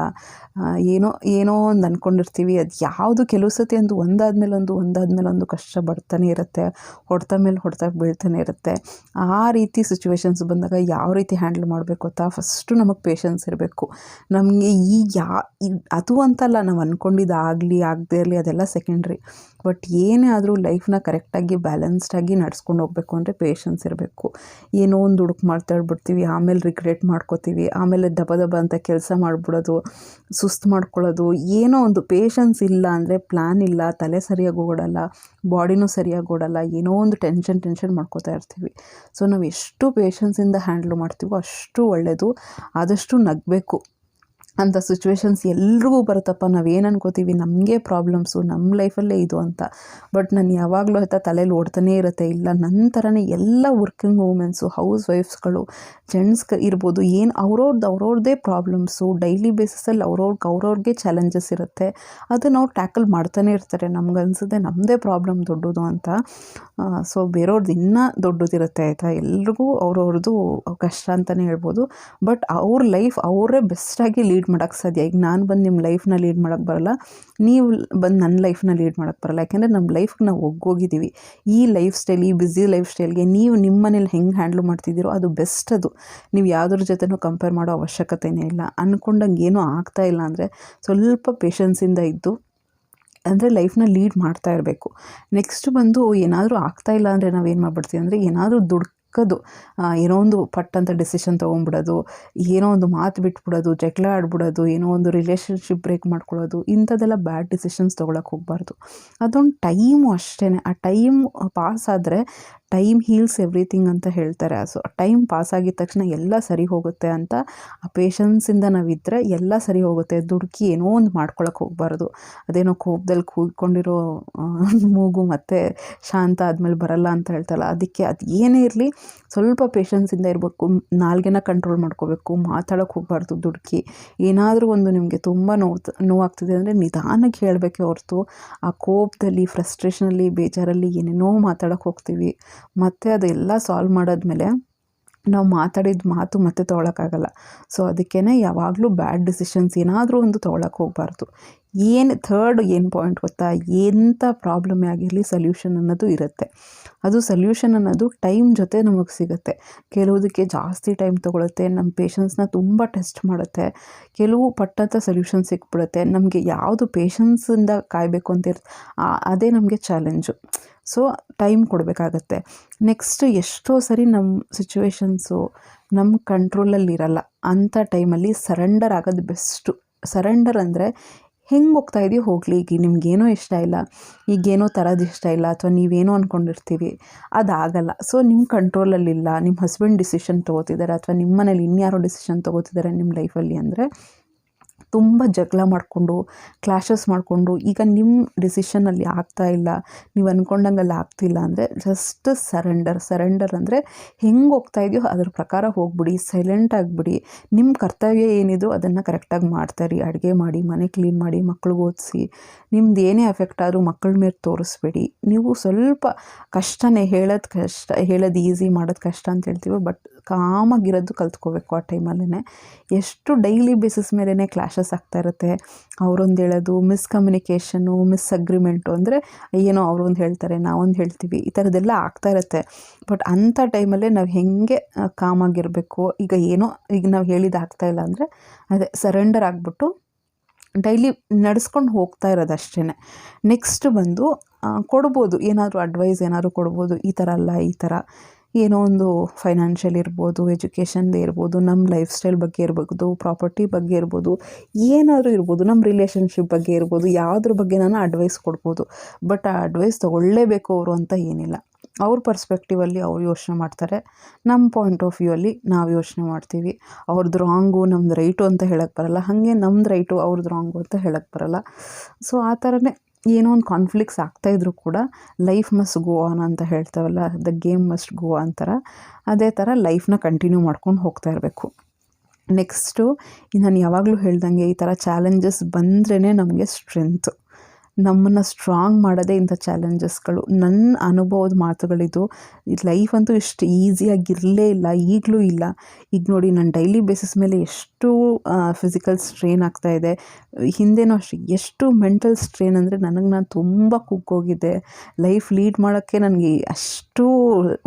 A: ಏನೋ ಏನೋ ಒಂದು ಅಂದ್ಕೊಂಡಿರ್ತೀವಿ ಅದು ಯಾವುದು ಕೆಲವು ಸತಿ ಒಂದು ಒಂದಾದ್ಮೇಲೆ ಒಂದು ಒಂದಾದ್ಮೇಲೆ ಒಂದು ಕಷ್ಟ ಬರ್ತಾನೆ ಇರುತ್ತೆ. ಹೊಡೆತ ಮೇಲೆ ಹೊಡೆತ ಬೀಳ್ತಾನೆ ಇರುತ್ತೆ. ಆ ರೀತಿ ಸಿಚುವೇಶನ್ಸ್ ಬಂದಾಗ ಯಾವ ರೀತಿ ಹ್ಯಾಂಡಲ್ ಮಾಡಬೇಕು ಅಂತ ಫಸ್ಟು ನಮಗೆ ಪೇಷನ್ಸ್ ಇರಬೇಕು. ನಮಗೆ ಈ ಯಾ ಅದು ಅಂತಲ್ಲ ನಾವು ಅಂದ್ಕೊಂಡಿದ್ದಾಗಲಿ ಆಗದೇ ಇರಲಿ, ಅದೆಲ್ಲ ಸೆಕೆಂಡ್ರಿ ಬಟ್ ಏನೇ ಆದರೂ ಲೈಫ್ನ ಕರೆಕ್ಟಾಗಿ ಬ್ಯಾಲೆನ್ಸ್ಡಾಗಿ ನಡ್ಸ್ಕೊಂಡು ಹೋಗಬೇಕು ಅಂದರೆ ಪೇಷನ್ಸ್ ಇರಬೇಕು. ಏನೋ ಒಂದು ಹುಡುಕ್ ಮಾಡ್ತಾ ಇಡ್ಬಿಡ್ತೀವಿ ಆಮೇಲೆ ರಿಗ್ರೆಟ್ ಮಾಡ್ಕೋತೀವಿ, ಆಮೇಲೆ ದಬ ದಬ ಅಂತ ಕೆಲಸ ಮಾಡಿಬಿಡೋದು, ಸುಸ್ತು ಮಾಡ್ಕೊಳ್ಳೋದು, ಏನೋ ಒಂದು ಪೇಷನ್ಸ್ ಇಲ್ಲ ಅಂದರೆ ಪ್ಲ್ಯಾನ್ ಇಲ್ಲ, ತಲೆ ಸರಿಯಾಗಿ ಓಡಲ್ಲ ಬಾಡಿನೂ ಸರಿಯಾಗಿ ಓಡಲ್ಲ, ಏನೋ ಒಂದು ಟೆನ್ಷನ್ ಟೆನ್ಷನ್ ಮಾಡ್ಕೋತಾ ಇರ್ತೀವಿ. ಸೊ ನಾವು ಎಷ್ಟು ಪೇಷನ್ಸಿಂದ ಹ್ಯಾಂಡ್ಲ್ ಮಾಡ್ತೀವೋ ಅಷ್ಟು ಒಳ್ಳೆಯದು ಆದಷ್ಟು ನಗಬೇಕು. ಅಂಥ ಸಿಚುವೇಶನ್ಸ್ ಎಲ್ರಿಗೂ ಬರುತ್ತಪ್ಪ. ನಾವು ಏನು ಅನ್ಕೋತೀವಿ? ನಮಗೆ ಪ್ರಾಬ್ಲಮ್ಸು ನಮ್ಮ ಲೈಫಲ್ಲೇ ಇದು ಅಂತ. ಬಟ್ ನಾನು ಯಾವಾಗಲೂ ಆಯ್ತಾ ತಲೆಯಲ್ಲಿ ಓಡ್ತಾನೇ ಇರುತ್ತೆ. ಇಲ್ಲ ನನ್ನ ಥರನೇ ಎಲ್ಲ ವರ್ಕಿಂಗ್ ವುಮೆನ್ಸು ಹೌಸ್ ವೈಫ್ಸ್ಗಳು ಜೆಂಟ್ಸ್ ಇರ್ಬೋದು. ಏನು ಅವ್ರವ್ರದ್ದು ಅವ್ರವ್ರದ್ದೇ ಪ್ರಾಬ್ಲಮ್ಸು ಡೈಲಿ ಬೇಸಿಸಲ್ಲಿ ಅವ್ರವ್ರಿಗೆ ಅವ್ರವ್ರಿಗೆ ಚಾಲೆಂಜಸ್ ಇರುತ್ತೆ. ಅದನ್ನು ಅವ್ರು ಟ್ಯಾಕಲ್ ಮಾಡ್ತಾನೆ ಇರ್ತಾರೆ. ನಮ್ಗೆ ಅನ್ಸುತ್ತೆ ನಮ್ಮದೇ ಪ್ರಾಬ್ಲಮ್ ದೊಡ್ಡದು ಅಂತ. ಸೊ ಬೇರೆಯವ್ರದ್ದು ಇನ್ನೂ ದೊಡ್ಡದಿರುತ್ತೆ ಆಯಿತಾ? ಎಲ್ರಿಗೂ ಅವ್ರವ್ರದ್ದು ಕಷ್ಟ ಅಂತಲೇ ಹೇಳ್ಬೋದು. ಬಟ್ ಅವ್ರ ಲೈಫ್ ಅವರೇ ಬೆಸ್ಟಾಗಿ ಲೀಡ್ ಮಾಡೋಕ್ಕೆ ಸಾಧ್ಯ. ಈಗ ನಾನು ಬಂದು ನಿಮ್ಮ ಲೈಫ್ನ ಲೀಡ್ ಮಾಡೋಕ್ಕೆ ಬರಲ್ಲ, ನೀವು ಬಂದು ನನ್ನ ಲೈಫ್ನ ಲೀಡ್ ಮಾಡೋಕ್ಕೆ ಬರೋಲ್ಲ. ಯಾಕೆಂದರೆ ನಮ್ಮ ಲೈಫ್ಗೆ ನಾವು ಒಗ್ಗೋಗಿದ್ದೀವಿ ಈ ಲೈಫ್ ಸ್ಟೈಲ್ ಈ ಬ್ಯುಸಿ ಲೈಫ್ ಸ್ಟೈಲ್ಗೆ ನೀವು ನಿಮ್ಮ ಮನೇಲಿ ಹೆಂಗೆ ಹ್ಯಾಂಡ್ಲ್ ಮಾಡ್ತಿದ್ದೀರೋ ಅದು ಬೆಸ್ಟ್ ಅದು. ನೀವು ಯಾವುದ್ರ ಜೊತೆನೂ ಕಂಪೇರ್ ಮಾಡೋ ಅವಶ್ಯಕತೆಯೇ ಇಲ್ಲ. ಅಂದ್ಕೊಂಡಂಗೆ ಏನೂ ಆಗ್ತಾ ಇಲ್ಲ ಅಂದರೆ ಸ್ವಲ್ಪ ಪೇಷನ್ಸಿಂದ ಇದ್ದು, ಅಂದರೆ ಲೈಫ್ನ ಲೀಡ್ ಮಾಡ್ತಾ ಇರಬೇಕು. ನೆಕ್ಸ್ಟ್ ಬಂದು ಏನಾದರೂ ಆಗ್ತಾಯಿಲ್ಲ ಅಂದರೆ ನಾವೇನು ಮಾಡ್ಬಿಡ್ತೀವಿ ಅಂದರೆ ಏನಾದರೂ ದುಡ್ಡು ಚಿಕ್ಕದು ಏನೋ ಒಂದು ಪಟ್ ಡಿಸಿಷನ್ ತೊಗೊಂಬಿಡೋದು ಏನೋ ಒಂದು ಮಾತು ಬಿಟ್ಬಿಡೋದು, ಜಗಳ ಆಡ್ಬಿಡೋದು, ಏನೋ ಒಂದು ರಿಲೇಷನ್ಶಿಪ್ ಬ್ರೇಕ್ ಮಾಡ್ಕೊಳ್ಳೋದು, ಇಂಥದ್ದೆಲ್ಲ ಬ್ಯಾಡ್ ಡಿಸಿಷನ್ಸ್ ತೊಗೊಳಕ್ಕೆ ಹೋಗಬಾರ್ದು. ಅದೊಂದು ಟೈಮು ಅಷ್ಟೇ ಆ ಟೈಮ್ ಪಾಸ್ ಆದರೆ ಟೈಮ್ ಹೀಲ್ಸ್ ಎವ್ರಿಥಿಂಗ್ ಅಂತ ಹೇಳ್ತಾರೆ. ಸೊ, ಟೈಮ್ ಪಾಸ್ ಆಗಿದ ತಕ್ಷಣ ಎಲ್ಲ ಸರಿ ಹೋಗುತ್ತೆ ಅಂತ ಆ ಪೇಷನ್ಸಿಂದ ನಾವಿದ್ದರೆ ಎಲ್ಲ ಸರಿ ಹೋಗುತ್ತೆ. ದುಡುಕಿ ಏನೋ ಒಂದು ಮಾಡ್ಕೊಳಕ್ಕೆ ಹೋಗಬಾರ್ದು. ಅದೇನೋ ಕೋಪದಲ್ಲಿ ಕೂಗಿಕೊಂಡಿರೋ ಮೂಗು ಮತ್ತು ಶಾಂತ ಆದಮೇಲೆ ಬರಲ್ಲ ಅಂತ ಹೇಳ್ತಲ್ಲ, ಅದಕ್ಕೆ ಅದು ಏನೇ ಇರಲಿ ಸ್ವಲ್ಪ ಪೇಷನ್ಸಿಂದ ಇರಬೇಕು. ನಾಲ್ಗೆನ ಕಂಟ್ರೋಲ್ ಮಾಡ್ಕೋಬೇಕು. ಮಾತಾಡೋಕೆ ಹೋಗಬಾರ್ದು ದುಡುಕಿ. ಏನಾದರೂ ಒಂದು ನಿಮಗೆ ತುಂಬ ನೋವು, ನೋವಾಗ್ತಿದೆ ಅಂದರೆ ನಿಧಾನಕ್ಕೆ ಹೇಳಬೇಕೆ ಹೊರತು ಆ ಕೋಪದಲ್ಲಿ, ಫ್ರಸ್ಟ್ರೇಷನಲ್ಲಿ, ಬೇಜಾರಲ್ಲಿ ಏನೇನೋ ಮಾತಾಡೋಕ್ಕೆ ಹೋಗ್ತೀವಿ. ಮತ್ತು ಅದೆಲ್ಲ ಸಾಲ್ವ್ ಮಾಡಿದ್ಮೇಲೆ ನಾವು ಮಾತಾಡಿದ ಮಾತು ಮತ್ತೆ ತೊಗೊಳಕ್ಕಾಗಲ್ಲ. ಸೊ ಅದಕ್ಕೇ ಯಾವಾಗಲೂ ಬ್ಯಾಡ್ ಡಿಸಿಷನ್ಸ್ ಏನಾದರೂ ಒಂದು ತೊಗೊಳಕ್ಕೆ ಹೋಗಬಾರ್ದು. ಏನು ಥರ್ಡ್ ಏನು ಪಾಯಿಂಟ್ ಗೊತ್ತಾ? ಎಂಥ ಪ್ರಾಬ್ಲಮ್ಮೇ ಆಗಿರಲಿ ಸೊಲ್ಯೂಷನ್ ಅನ್ನೋದು ಇರುತ್ತೆ. ಅದು ಸೊಲ್ಯೂಷನ್ ಅನ್ನೋದು ಟೈಮ್ ಜೊತೆ ನಮಗೆ ಸಿಗುತ್ತೆ. ಕೆಲವುದಕ್ಕೆ ಜಾಸ್ತಿ ಟೈಮ್ ತೊಗೊಳುತ್ತೆ ನಮ್ಮ ಪೇಷನ್ಸ್ನ ತುಂಬ ಟೆಸ್ಟ್ ಮಾಡುತ್ತೆ. ಕೆಲವು ಪಟ್ಟಂಥ ಸೊಲ್ಯೂಷನ್ ಸಿಕ್ಬಿಡುತ್ತೆ. ನಮಗೆ ಯಾವುದು ಪೇಷನ್ಸಿಂದ ಕಾಯಬೇಕು ಅಂತ ಇರುತ್ತೆ ಅದೇ ನಮಗೆ ಚಾಲೆಂಜು ಸೊ ಟೈಮ್ ಕೊಡಬೇಕಾಗತ್ತೆ. ನೆಕ್ಸ್ಟ್ ಎಷ್ಟೋ ಸರಿ ನಮ್ಮ ಸಿಚುವೇಶನ್ಸು ನಮ್ಮ ಕಂಟ್ರೋಲಲ್ಲಿರಲ್ಲ, ಅಂಥ ಟೈಮಲ್ಲಿ ಸರೆಂಡರ್ ಆಗೋದು ಬೆಸ್ಟು. ಸರೆಂಡರ್ ಅಂದರೆ ಹೆಂಗೆ ಹೋಗ್ತಾ ಇದೆಯೋ ಹೋಗಲಿ, ಈಗ ನಿಮಗೇನೋ ಇಷ್ಟ ಇಲ್ಲ, ಈಗೇನೋ ತರೋದು ಇಷ್ಟ ಇಲ್ಲ, ಅಥವಾ ನೀವೇನೋ ಅಂದ್ಕೊಂಡಿರ್ತೀವಿ ಅದಾಗಲ್ಲ. ಸೊ ನಿಮ್ಮ ಕಂಟ್ರೋಲಲ್ಲಿಲ್ಲ ನಿಮ್ಮ ಹಸ್ಬೆಂಡ್ ಡಿಸಿಷನ್ ತೊಗೋತಿದ್ದಾರೆ, ಅಥವಾ ನಿಮ್ಮ ಮನೇಲಿ ಇನ್ಯಾರೋ ಡಿಸಿಷನ್ ತೊಗೋತಿದ್ದಾರೆ ನಿಮ್ಮ ಲೈಫಲ್ಲಿ ಅಂದರೆ ತುಂಬ ಜಗಳ ಮಾಡಿಕೊಂಡು ಕ್ಲಾಶಸ್ ಮಾಡಿಕೊಂಡು, ಈಗ ನಿಮ್ಮ ಡಿಸಿಷನಲ್ಲಿ ಆಗ್ತಾ ಇಲ್ಲ, ನೀವು ಅಂದ್ಕೊಂಡಂಗೆ ಅಲ್ಲಿ ಆಗ್ತಿಲ್ಲ ಅಂದರೆ ಜಸ್ಟ್ ಸರೆಂಡರ್ ಸರೆಂಡರ್ ಅಂದರೆ ಹೆಂಗೆ ಹೋಗ್ತಾ ಇದೆಯೋ ಅದ್ರ ಪ್ರಕಾರ ಹೋಗ್ಬಿಡಿ ಸೈಲೆಂಟ್ ಆಗಿಬಿಡಿ. ನಿಮ್ಮ ಕರ್ತವ್ಯ ಏನಿದೋ ಅದನ್ನು ಕರೆಕ್ಟಾಗಿ ಮಾಡ್ತಾರಿ ಅಡುಗೆ ಮಾಡಿ, ಮನೆ ಕ್ಲೀನ್ ಮಾಡಿ, ಮಕ್ಳಿಗೆ ಓದಿಸಿ. ನಿಮ್ದು ಏನೇ ಎಫೆಕ್ಟ್ ಆದರೂ ಮಕ್ಕಳ ಮೇಲೆ ತೋರಿಸ್ಬೇಡಿ. ನೀವು ಸ್ವಲ್ಪ ಕಷ್ಟನೇ ಹೇಳೋದು ಕಷ್ಟ, ಹೇಳೋದು ಈಸಿ ಮಾಡೋದು ಕಷ್ಟ ಅಂತ ಹೇಳ್ತೀವಿ ಬಟ್ ಕಾಮಾಗಿರೋದು ಕಲ್ತ್ಕೋಬೇಕು ಆ ಟೈಮಲ್ಲೇ ಎಷ್ಟು ಡೈಲಿ ಬೇಸಿಸ್ ಮೇಲೇ ಕ್ಲಾಶಸ್ ಆಗ್ತಾ ಇರುತ್ತೆ. ಅವರೊಂದು ಹೇಳೋದು ಮಿಸ್ಕಮ್ಯುನಿಕೇಷನು ಮಿಸ್ಅಗ್ರಿಮೆಂಟು ಅಂದರೆ ಏನೋ ಅವರೊಂದು ಹೇಳ್ತಾರೆ, ನಾವೊಂದು ಹೇಳ್ತೀವಿ. ಈ ಥರದ್ದೆಲ್ಲ ಆಗ್ತಾ ಇರುತ್ತೆ. ಬಟ್ ಅಂಥ ಟೈಮಲ್ಲೇ ನಾವು ಹೇಗೆ ಕಾಮಾಗಿರಬೇಕು ಈಗ ಏನೋ, ಈಗ ನಾವು ಹೇಳಿದ್ದು ಆಗ್ತಾ ಇಲ್ಲ ಅಂದರೆ ಅದೇ ಸರೆಂಡರ್ ಆಗಿಬಿಟ್ಟು ಡೈಲಿ ನಡೆಸ್ಕೊಂಡು ಹೋಗ್ತಾ ಇರೋದು ಅಷ್ಟೇ ನೆಕ್ಸ್ಟ್ ಬಂದು ಕೊಡ್ಬೋದು. ಏನಾದರೂ ಅಡ್ವೈಸ್ ಏನಾದರೂ ಕೊಡ್ಬೋದು. ಈ ಥರ ಅಲ್ಲ, ಈ ಥರ ಏನೋ ಒಂದು ಫೈನಾನ್ಷಿಯಲ್ ಇರ್ಬೋದು ಎಜುಕೇಷನ್ದೇ ಇರ್ಬೋದು ನಮ್ಮ ಲೈಫ್ ಸ್ಟೈಲ್ ಬಗ್ಗೆ ಇರ್ಬೋದು ಪ್ರಾಪರ್ಟಿ ಬಗ್ಗೆ ಇರ್ಬೋದು, ಏನಾದರೂ ಇರ್ಬೋದು ನಮ್ಮ ರಿಲೇಷನ್ಶಿಪ್ ಬಗ್ಗೆ ಇರ್ಬೋದು, ಯಾವುದ್ರ ಬಗ್ಗೆ ನಾನು ಅಡ್ವೈಸ್ ಕೊಡ್ಬೋದು. ಬಟ್ ಆ ಅಡ್ವೈಸ್ ತೊಗೊಳ್ಳೇಬೇಕು ಅವರು ಅಂತ ಏನಿಲ್ಲ. ಅವ್ರ ಪರ್ಸ್ಪೆಕ್ಟಿವಲ್ಲಿ ಅವ್ರು ಯೋಚನೆ ಮಾಡ್ತಾರೆ. ನಮ್ಮ ಪಾಯಿಂಟ್ ಆಫ್ ವ್ಯೂ ಅಲ್ಲಿ ನಾವು ಯೋಚನೆ ಮಾಡ್ತೀವಿ. ಅವ್ರದ್ದು ರಾಂಗು ನಮ್ದು ರೈಟು ಅಂತ ಹೇಳಕ್ಕೆ ಬರಲ್ಲ. ಹಾಗೆ ನಮ್ದು ರೈಟು ಅವ್ರದ್ದು ರಾಂಗು ಅಂತ ಹೇಳಕ್ಕೆ ಬರಲ್ಲ. ಸೊ ಆ ಥರನೇ ಏನೋ ಒಂದು ಕಾನ್ಫ್ಲಿಕ್ಟ್ಸ್ ಆಗ್ತಾಯಿದ್ರು ಕೂಡ ಲೈಫ್ ಮಸ್ಟ್ ಗೋ ಆನ್ ಅಂತ ಹೇಳ್ತಾವಲ್ಲ ದ ಗೇಮ್ ಮಸ್ಟ್ ಗೋ ಅಂತಾರೆ ಅದೇ ಥರ ಲೈಫ್ನ ಕಂಟಿನ್ಯೂ ಮಾಡ್ಕೊಂಡು ಹೋಗ್ತಾ ಇರಬೇಕು. ನೆಕ್ಸ್ಟು ನಾನು ಯಾವಾಗಲೂ ಹೇಳ್ದಂಗೆ ಈ ಥರ ಚಾಲೆಂಜಸ್ ಬಂದ್ರೇ ನಮಗೆ ಸ್ಟ್ರೆಂತು ನಮ್ಮನ್ನು ಸ್ಟ್ರಾಂಗ್ ಮಾಡೋದೇ ಇಂಥ ಚಾಲೆಂಜಸ್ಗಳು ನನ್ನ ಅನುಭವದ ಮಾತುಗಳಿದು ಲೈಫ್ ಅಂತೂ ಇಷ್ಟು ಈಸಿಯಾಗಿರಲೇ ಇಲ್ಲ, ಈಗಲೂ ಇಲ್ಲ. ಈಗ ನೋಡಿ ನಾನು ಡೈಲಿ ಬೇಸಿಸ್ ಮೇಲೆ ಎಷ್ಟು ಫಿಸಿಕಲ್ ಸ್ಟ್ರೇನ್ ಇದೆ. ಹಿಂದೆನೂ ಅಷ್ಟೇ, ಎಷ್ಟು ಮೆಂಟಲ್ ಸ್ಟ್ರೇನ್ ಅಂದರೆ ನನಗೆ ನಾನು ತುಂಬ ಕುಗ್ಗೋಗಿದ್ದೆ ಲೈಫ್ ಲೀಡ್ ಮಾಡೋಕ್ಕೆ ನನಗೆ ಅಷ್ಟು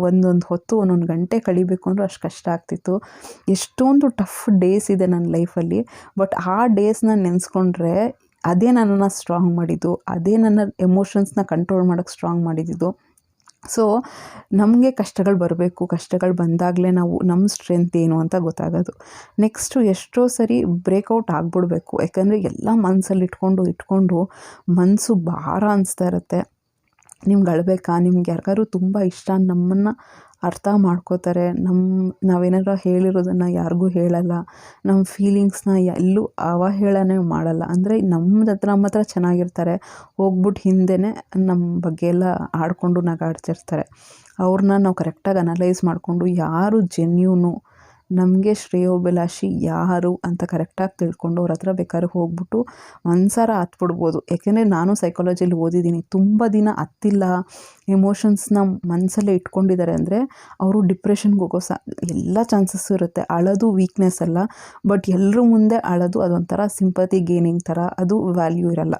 A: ಒಂದೊಂದು ಹೊತ್ತು, ಒಂದೊಂದು ಗಂಟೆ ಕಳಿಬೇಕು ಅಂದರೂ ಅಷ್ಟು ಕಷ್ಟ ಆಗ್ತಿತ್ತು. ಎಷ್ಟೊಂದು ಟಫ್ ಡೇಸ್ ಇದೆ ನನ್ನ ಲೈಫಲ್ಲಿ ಬಟ್ ಆ ಡೇಸ್ನ ನೆನೆಸ್ಕೊಂಡ್ರೆ ಅದೇ ನನ್ನನ್ನು ಸ್ಟ್ರಾಂಗ್ ಮಾಡಿದ್ದು, ಅದೇ ನನ್ನ ಎಮೋಷನ್ಸ್ನ ಕಂಟ್ರೋಲ್ ಮಾಡೋಕ್ಕೆ ಸ್ಟ್ರಾಂಗ್ ಮಾಡಿದ್ದು. ಸೊ ನಮಗೆ ಕಷ್ಟಗಳು ಬರಬೇಕು, ಕಷ್ಟಗಳು ಬಂದಾಗಲೇ ನಾವು ನಮ್ಮ ಸ್ಟ್ರೆಂತ್ ಏನು ಅಂತ ಗೊತ್ತಾಗೋದು. ನೆಕ್ಸ್ಟು ಎಷ್ಟೋ ಸರಿ ಬ್ರೇಕೌಟ್ ಆಗಿಬಿಡ್ಬೇಕು. ಯಾಕಂದರೆ ಎಲ್ಲ ಮನಸ್ಸಲ್ಲಿ ಇಟ್ಕೊಂಡು ಇಟ್ಕೊಂಡು ಮನಸ್ಸು ಭಾರ ಅನಿಸ್ತಾ ಇರುತ್ತೆ. ನಿಮ್ಗೆ ಅಳಬೇಕಾ? ನಿಮ್ಗೆ ಯಾರಿಗಾರು ತುಂಬ ಇಷ್ಟ? ನಮ್ಮನ್ನು ಅರ್ಥ ಮಾಡ್ಕೋತಾರೆ. ನಮ್ಮ ನಾವೇನಾರ ಹೇಳಿರೋದನ್ನು ಯಾರಿಗೂ ಹೇಳಲ್ಲ. ನಮ್ಮ ಫೀಲಿಂಗ್ಸ್ನ ಎಲ್ಲೂ ಅವಹೇಳನೆ ಮಾಡಲ್ಲ. ಅಂದರೆ ನಮ್ಮದು ಹತ್ರ ನಮ್ಮ ಹತ್ರ ಚೆನ್ನಾಗಿರ್ತಾರೆ. ಹೋಗ್ಬಿಟ್ಟು ಹಿಂದೆಯೇ ನಮ್ಮ ಬಗ್ಗೆ ಎಲ್ಲ ಆಡಿಕೊಂಡು ನಗಾಡ್ತಿರ್ತಾರೆ. ಅವ್ರನ್ನ ನಾವು ಕರೆಕ್ಟಾಗಿ ಅನಲೈಸ್ ಮಾಡಿಕೊಂಡು ಯಾರು ಜೆನ್ಯೂನು ನಮಗೆ ಶ್ರೇಯೋಭಿಲಾಷಿ ಯಾರು ಅಂತ ಕರೆಕ್ಟಾಗಿ ತಿಳ್ಕೊಂಡು ಅವ್ರ ಹತ್ರ ಬೇಕಾದ್ರೆ ಹೋಗ್ಬಿಟ್ಟು ಒಂದ್ಸಲ ಹತ್ಬಿಡ್ಬೋದು. ಯಾಕೆಂದರೆ ನಾನು ಸೈಕಾಲಜಿಲಿ ಓದಿದ್ದೀನಿ. ತುಂಬ ದಿನ ಹತ್ತಿಲ್ಲ. ಎಮೋಷನ್ಸ್ನ ಮನಸ್ಸಲ್ಲೇ ಇಟ್ಕೊಂಡಿದ್ದಾರೆ ಅಂದರೆ ಅವರು ಡಿಪ್ರೆಷನ್ಗೆ ಹೋಗೋ ಸ, ಎಲ್ಲ ಚಾನ್ಸಸ್ ಇರುತ್ತೆ. ಅಳೋದು ವೀಕ್ನೆಸ್ ಅಲ್ಲ. ಬಟ್ ಎಲ್ಲರೂ ಮುಂದೆ ಅಳೋದು ಅದೊಂಥರ ಸಿಂಪತಿ ಗೇನಿಂಗ್ ಥರ, ಅದು ವ್ಯಾಲ್ಯೂ ಇರಲ್ಲ.